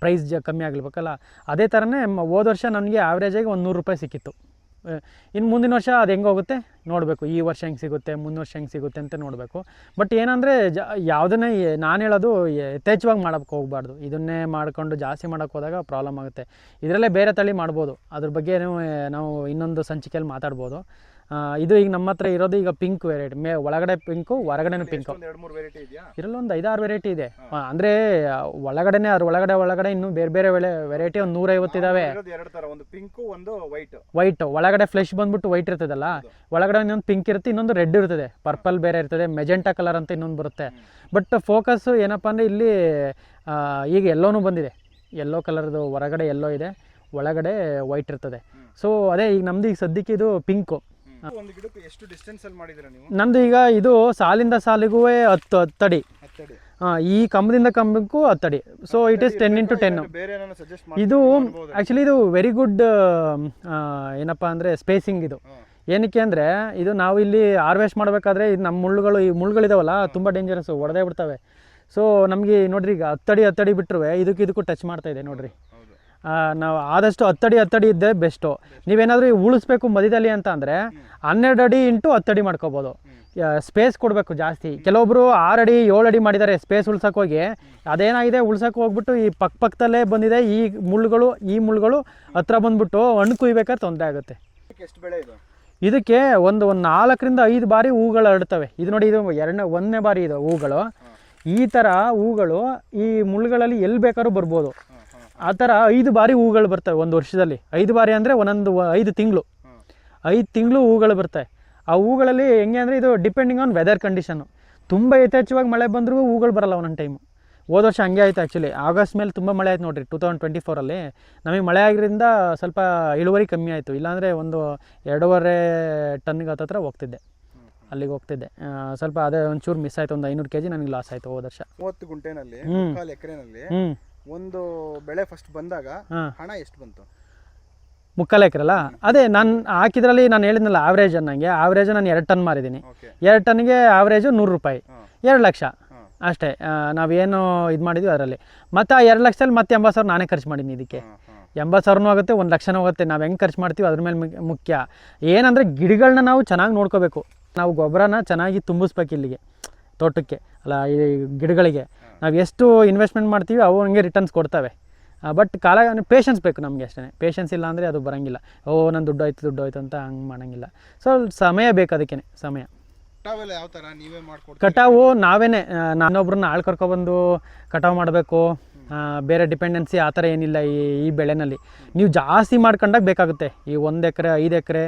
ಪ್ರೈಸ್ ಜ ಕಮ್ಮಿ ಆಗಲೇಬೇಕಲ್ಲ. ಅದೇ ಥರನೇ ಹೋದ ವರ್ಷ ನನಗೆ ಆವ್ರೇಜಾಗಿ ಒಂದು ನೂರು ರೂಪಾಯಿ ಸಿಕ್ಕಿತ್ತು. ಇನ್ನು ಮುಂದಿನ ವರ್ಷ ಅದು ಹೆಂಗೆ ಹೋಗುತ್ತೆ? ನೋಡಬೇಕು. ಈ ವರ್ಷ ಹೆಂಗೆ ಸಿಗುತ್ತೆ ಮುಂದಿನ ವರ್ಷ ಹೆಂಗೆ ಸಿಗುತ್ತೆ ಅಂತ ನೋಡಬೇಕು. ಬಟ್ ಏನಂದರೆ, ಜ, ಯಾವುದನ್ನೇ ನಾನು ಹೇಳೋದು ಯಥೇಚ್ಛವಾಗಿ ಮಾಡೋಕ್ಕೆ ಹೋಗಬಾರ್ದು. ಇದನ್ನೇ ಮಾಡಿಕೊಂಡು ಜಾಸ್ತಿ ಮಾಡೋಕ್ಕೆ ಹೋದಾಗ ಪ್ರಾಬ್ಲಮ್ ಆಗುತ್ತೆ. ಇದರಲ್ಲೇ ಬೇರೆ ತಳಿ ಮಾಡ್ಬೋದು. ಅದ್ರ ಬಗ್ಗೆ ನಾವು ಇನ್ನೊಂದು ಸಂಚಿಕೆಯಲ್ಲಿ ಮಾತಾಡ್ಬೋದು. ಇದು ಈಗ ನಮ್ಮ ಹತ್ರ ಇರೋದು ಈಗ ಪಿಂಕ್ ವೆರೈಟಿ. ಮೇ ಒಳಗಡೆ ಪಿಂಕು ಹೊರಗಡೆನೂ ಪಿಂಕು. ಇದರಲ್ಲಿ ಒಂದು ಐದಾರು ವೆರೈಟಿ ಇದೆ. ಅಂದ್ರೆ ಒಳಗಡೆನೇ ಅದ್ರ ಒಳಗಡೆ ಒಳಗಡೆ ಇನ್ನೂ ಬೇರೆ ಬೇರೆ ವೆರೈಟಿ ಒಂದು ನೂರೈವತ್ತು ಇದ್ದಾವೆ ಇರೋದು ಎರಡು ತರ ಒಂದು ಪಿಂಕು ಒಂದು ವೈಟ್. ವೈಟ್ ಒಳಗಡೆ ಫ್ಲೆಶ್ ಬಂದ್ಬಿಟ್ಟು ವೈಟ್ ಇರ್ತದಲ್ಲ ಒಳಗಡೆ ಇನ್ನೊಂದು ಪಿಂಕ್ ಇರುತ್ತೆ ಇನ್ನೊಂದು ರೆಡ್ ಇರ್ತದೆ. ಪರ್ಪಲ್ ಬೇರೆ ಇರ್ತದೆ ಮೆಜೆಂಟಾ ಕಲರ್ ಅಂತ ಇನ್ನೊಂದು ಬರುತ್ತೆ. ಬಟ್ ಫೋಕಸ್ಸು ಏನಪ್ಪ ಅಂದರೆ ಇಲ್ಲಿ ಈಗ ಎಲ್ಲೋನೂ ಬಂದಿದೆ. ಎಲ್ಲೋ ಕಲರ್ದು ಹೊರಗಡೆ ಎಲ್ಲೋ ಇದೆ ಒಳಗಡೆ ವೈಟ್ ಇರ್ತದೆ. ಸೊ ಅದೇ ಈಗ ನಮ್ದು ಈಗ ಸದ್ಯಕ್ಕೆ ಇದು ಪಿಂಕು. ಒಂದು ಗಿಡಕ್ಕೆ ಎಷ್ಟು ಡಿಸ್ಟೆನ್ಸ್ ಅಲ್ಲಿ ಮಾಡಿದಿರ ನೀವು? ನಂದು ಈಗ ಇದು ಸಾಲಿಂದ ಸಾಲಿಗೂ ಹತ್ತು ಹತ್ತಡಿ ಈ ಕಂಬದಿಂದ ಕಂಬಕ್ಕೂ ಹತ್ತಡಿ so it is ten into ten ಬೇರೆ ಸಜೆಸ್ಟ್ ಇದು ಆ್ಯಕ್ಚುಲಿ ಇದು ವೆರಿ ಗುಡ್ ಏನಪ್ಪ ಅಂದರೆ ಸ್ಪೇಸಿಂಗ್ ಇದು. ಏನಕ್ಕೆ ಅಂದರೆ ಇದು ನಾವು ಇಲ್ಲಿ ಹಾರ್ವೆಸ್ಟ್ ಮಾಡಬೇಕಾದ್ರೆ ಇದು ನಮ್ಮ ಮುಳ್ಳುಗಳು ಈ ಮುಳ್ಳುಗಳಿದಾವಲ್ಲ ತುಂಬ ಡೇಂಜರಸ್ ಹೊಡೆದೇ ಬಿಡ್ತವೆ. ಸೊ ನಮಗೆ ನೋಡ್ರಿ ಈಗ ಹತ್ತಡಿ ಹತ್ತಡಿ ಬಿಟ್ಟರು ಇದಕ್ಕೆ ಇದಕ್ಕೂ ಟಚ್ ಮಾಡ್ತಾ ಇದೆ ನೋಡ್ರಿ. ನಾವು ಆದಷ್ಟು ಹತ್ತಡಿ ಹತ್ತಡಿ ಇದ್ದೇ ಬೆಸ್ಟು. ನೀವೇನಾದರೂ ಉಳಿಸ್ಬೇಕು ಮಧ್ಯದಲ್ಲಿ ಅಂತ ಅಂದರೆ ಹನ್ನೆರಡು ಅಡಿ ಇಂಟು ಹತ್ತಡಿ ಮಾಡ್ಕೋಬೋದು. ಸ್ಪೇಸ್ ಕೊಡಬೇಕು ಜಾಸ್ತಿ. ಕೆಲವೊಬ್ಬರು ಆರು ಅಡಿ ಏಳು ಅಡಿ ಮಾಡಿದ್ದಾರೆ ಸ್ಪೇಸ್ ಉಳ್ಸಕ್ಕೆ ಹೋಗಿ. ಅದೇನಾಗಿದೆ ಉಳ್ಸಕ್ಕೆ ಹೋಗ್ಬಿಟ್ಟು ಈ ಪಕ್ಕ ಪಕ್ಕದಲ್ಲೇ ಬಂದಿದೆ ಈ ಮುಳ್ಳುಗಳು ಈ ಮುಳ್ಳುಗಳು ಹತ್ರ ಬಂದ್ಬಿಟ್ಟು ಹಣ್ಣು ಕುಯ್ಬೇಕಾದ್ರೆ ತೊಂದರೆ ಆಗುತ್ತೆ. ಎಷ್ಟು ಬೆಳೆ ಇದು? ಇದಕ್ಕೆ ಒಂದು ಒಂದು ನಾಲ್ಕರಿಂದ ಐದು ಬಾರಿ ಹೂಗಳು ಹರಡ್ತವೆ. ಇದು ನೋಡಿ ಇದು ಎರಡನೇ ಒಂದನೇ ಬಾರಿ ಇದು ಹೂಗಳು. ಈ ಥರ ಹೂಗಳು ಈ ಮುಳ್ಳುಗಳಲ್ಲಿ ಎಲ್ಲಿ ಬೇಕಾದ್ರೂ ಬರ್ಬೋದು. ಆ ಥರ ಐದು ಬಾರಿ ಹೂಗಳು ಬರ್ತವೆ ಒಂದು ವರ್ಷದಲ್ಲಿ. ಐದು ಬಾರಿ ಅಂದರೆ ಒಂದೊಂದು ಐದು ತಿಂಗಳು. ಐದು ತಿಂಗಳು ಹೂಗಳು ಬರ್ತವೆ. ಆ ಹೂಗಳಲ್ಲಿ ಹೆಂಗೆ ಅಂದರೆ ಇದು ಡಿಪೆಂಡಿಂಗ್ ಆನ್ ವೆದರ್ ಕಂಡೀಷನು ತುಂಬ ಯಥೇಚ್ಛವಾಗಿ ಮಳೆ ಬಂದರೂ ಹೂಗಳು ಬರಲ್ಲ ಒಂದೊಂದು ಟೈಮು ಹೋದ ವರ್ಷ ಹಂಗೆ ಆಯಿತು ಆ್ಯಕ್ಚುಲಿ ಆಗಸ್ಟ್ ಮೇಲೆ ತುಂಬ ಮಳೆ ಆಯ್ತು ನೋಡಿರಿ ಟೂ ತೌಸಂಡ್ ಟ್ವೆಂಟಿ ಫೋರಲ್ಲಿ ನಮಗೆ ಮಳೆ ಆಗಿದ್ದರಿಂದ ಸ್ವಲ್ಪ ಇಳುವರಿ ಕಮ್ಮಿ ಆಯಿತು. ಇಲ್ಲಾಂದರೆ ಒಂದು ಎರಡೂವರೆ ಟನ್ಗೆ ಹತ್ತತ್ರ ಹೋಗ್ತಿದ್ದೆ. ಅಲ್ಲಿಗೆ ಹೋಗ್ತಿದ್ದೆ. ಸ್ವಲ್ಪ ಅದೇ ಒಂಚೂರು ಮಿಸ್ ಆಯಿತು ಒಂದು ಐನೂರು ಕೆ ಜಿ ನನಗೆ ಲಾಸ್ ಆಯಿತು ಹೋದ ವರ್ಷ. ಮೂವತ್ತು ಗುಂಟೆನಲ್ಲಿ ಹ್ಞೂ ಎಕರೆನಲ್ಲಿ ಹ್ಞೂ ಒಂದು ಬೆಳೆ ಫಸ್ಟ್ ಬಂದಾಗ ಹಾಂ. ಹಣ ಎಷ್ಟು ಬಂತು? ಮುಕ್ಕಾಲು ಎಕರೆಲ್ಲ ಅದೇ ನಾನು ಹಾಕಿದ್ರಲ್ಲಿ ನಾನು ಹೇಳಿದ್ನಲ್ಲ ಆವ್ರೇಜ್ ಅನ್ನಂಗೆ. ಆವ್ರೇಜ್ ನಾನು ಎರಡು ಟನ್ ಮಾರಿದ್ದೀನಿ ಎರಡು ಟನ್ಗೆ ಆವ್ರೇಜು ನೂರು ರೂಪಾಯಿ. ಎರಡು ಲಕ್ಷ. ಅಷ್ಟೇ. ನಾವೇನು ಇದು ಮಾಡಿದ್ವಿ ಅದರಲ್ಲಿ. ಮತ್ತು ಆ ಎರಡು ಲಕ್ಷದಲ್ಲಿ ಮತ್ತೆ ಎಂಬತ್ತು ಸಾವಿರ ನಾನೇ ಖರ್ಚು ಮಾಡಿದ್ದೀನಿ ಇದಕ್ಕೆ. ಎಂಬತ್ತು ಸಾವಿರನೂ ಆಗುತ್ತೆ ಒಂದು ಲಕ್ಷನೂ ಆಗುತ್ತೆ. ನಾವು ಹೆಂಗೆ ಖರ್ಚು ಮಾಡ್ತೀವಿ ಅದ್ರ ಮೇಲೆ ಮುಖ್ಯ. ಏನಂದರೆ ಗಿಡಗಳನ್ನ ನಾವು ಚೆನ್ನಾಗಿ ನೋಡ್ಕೋಬೇಕು. ನಾವು ಗೊಬ್ಬರನ ಚೆನ್ನಾಗಿ ತುಂಬಿಸ್ಬೇಕು ಇಲ್ಲಿಗೆ. ತೋಟಕ್ಕೆ ಅಲ್ಲ ಈ ಗಿಡಗಳಿಗೆ. ನಾವು ಎಷ್ಟು ಇನ್ವೆಸ್ಟ್ಮೆಂಟ್ ಮಾಡ್ತೀವಿ ಅವು ಹಂಗೆ ರಿಟರ್ನ್ಸ್ ಕೊಡ್ತವೆ. ಬಟ್ ಕಾಲ ಪೇಷನ್ಸ್ ಬೇಕು ನಮಗೆ ಅಷ್ಟೇ ಪೇಷನ್ಸ್ ಇಲ್ಲ ಅಂದರೆ ಅದು ಬರೋಂಗಿಲ್ಲ. ಓ ನನ್ನ ದುಡ್ಡು ಆಯ್ತು ದುಡ್ಡು ಆಯ್ತು ಅಂತ ಹಂಗೆ ಮಾಡೋಂಗಿಲ್ಲ. ಸೊ ಸಮಯ ಬೇಕು ಅದಕ್ಕೆ ಸಮಯ. ಕಟಾವು ನಾವೇನೇ ನಾನೊಬ್ಬರನ್ನ ನಾನೊಬ್ರನ್ನ ಆಳು ಕರ್ಕೊಬಂದು ಕಟಾವು ಮಾಡಬೇಕು. ಬೇರೆ ಡಿಪೆಂಡೆನ್ಸಿ ಆ ಥರ ಏನಿಲ್ಲ ಈ ಈ ಬೆಳೆನಲ್ಲಿ. ನೀವು ಜಾಸ್ತಿ ಮಾಡ್ಕೊಂಡಾಗ ಬೇಕಾಗುತ್ತೆ. ಈ ಒಂದು ಎಕರೆ ಐದು ಎಕರೆ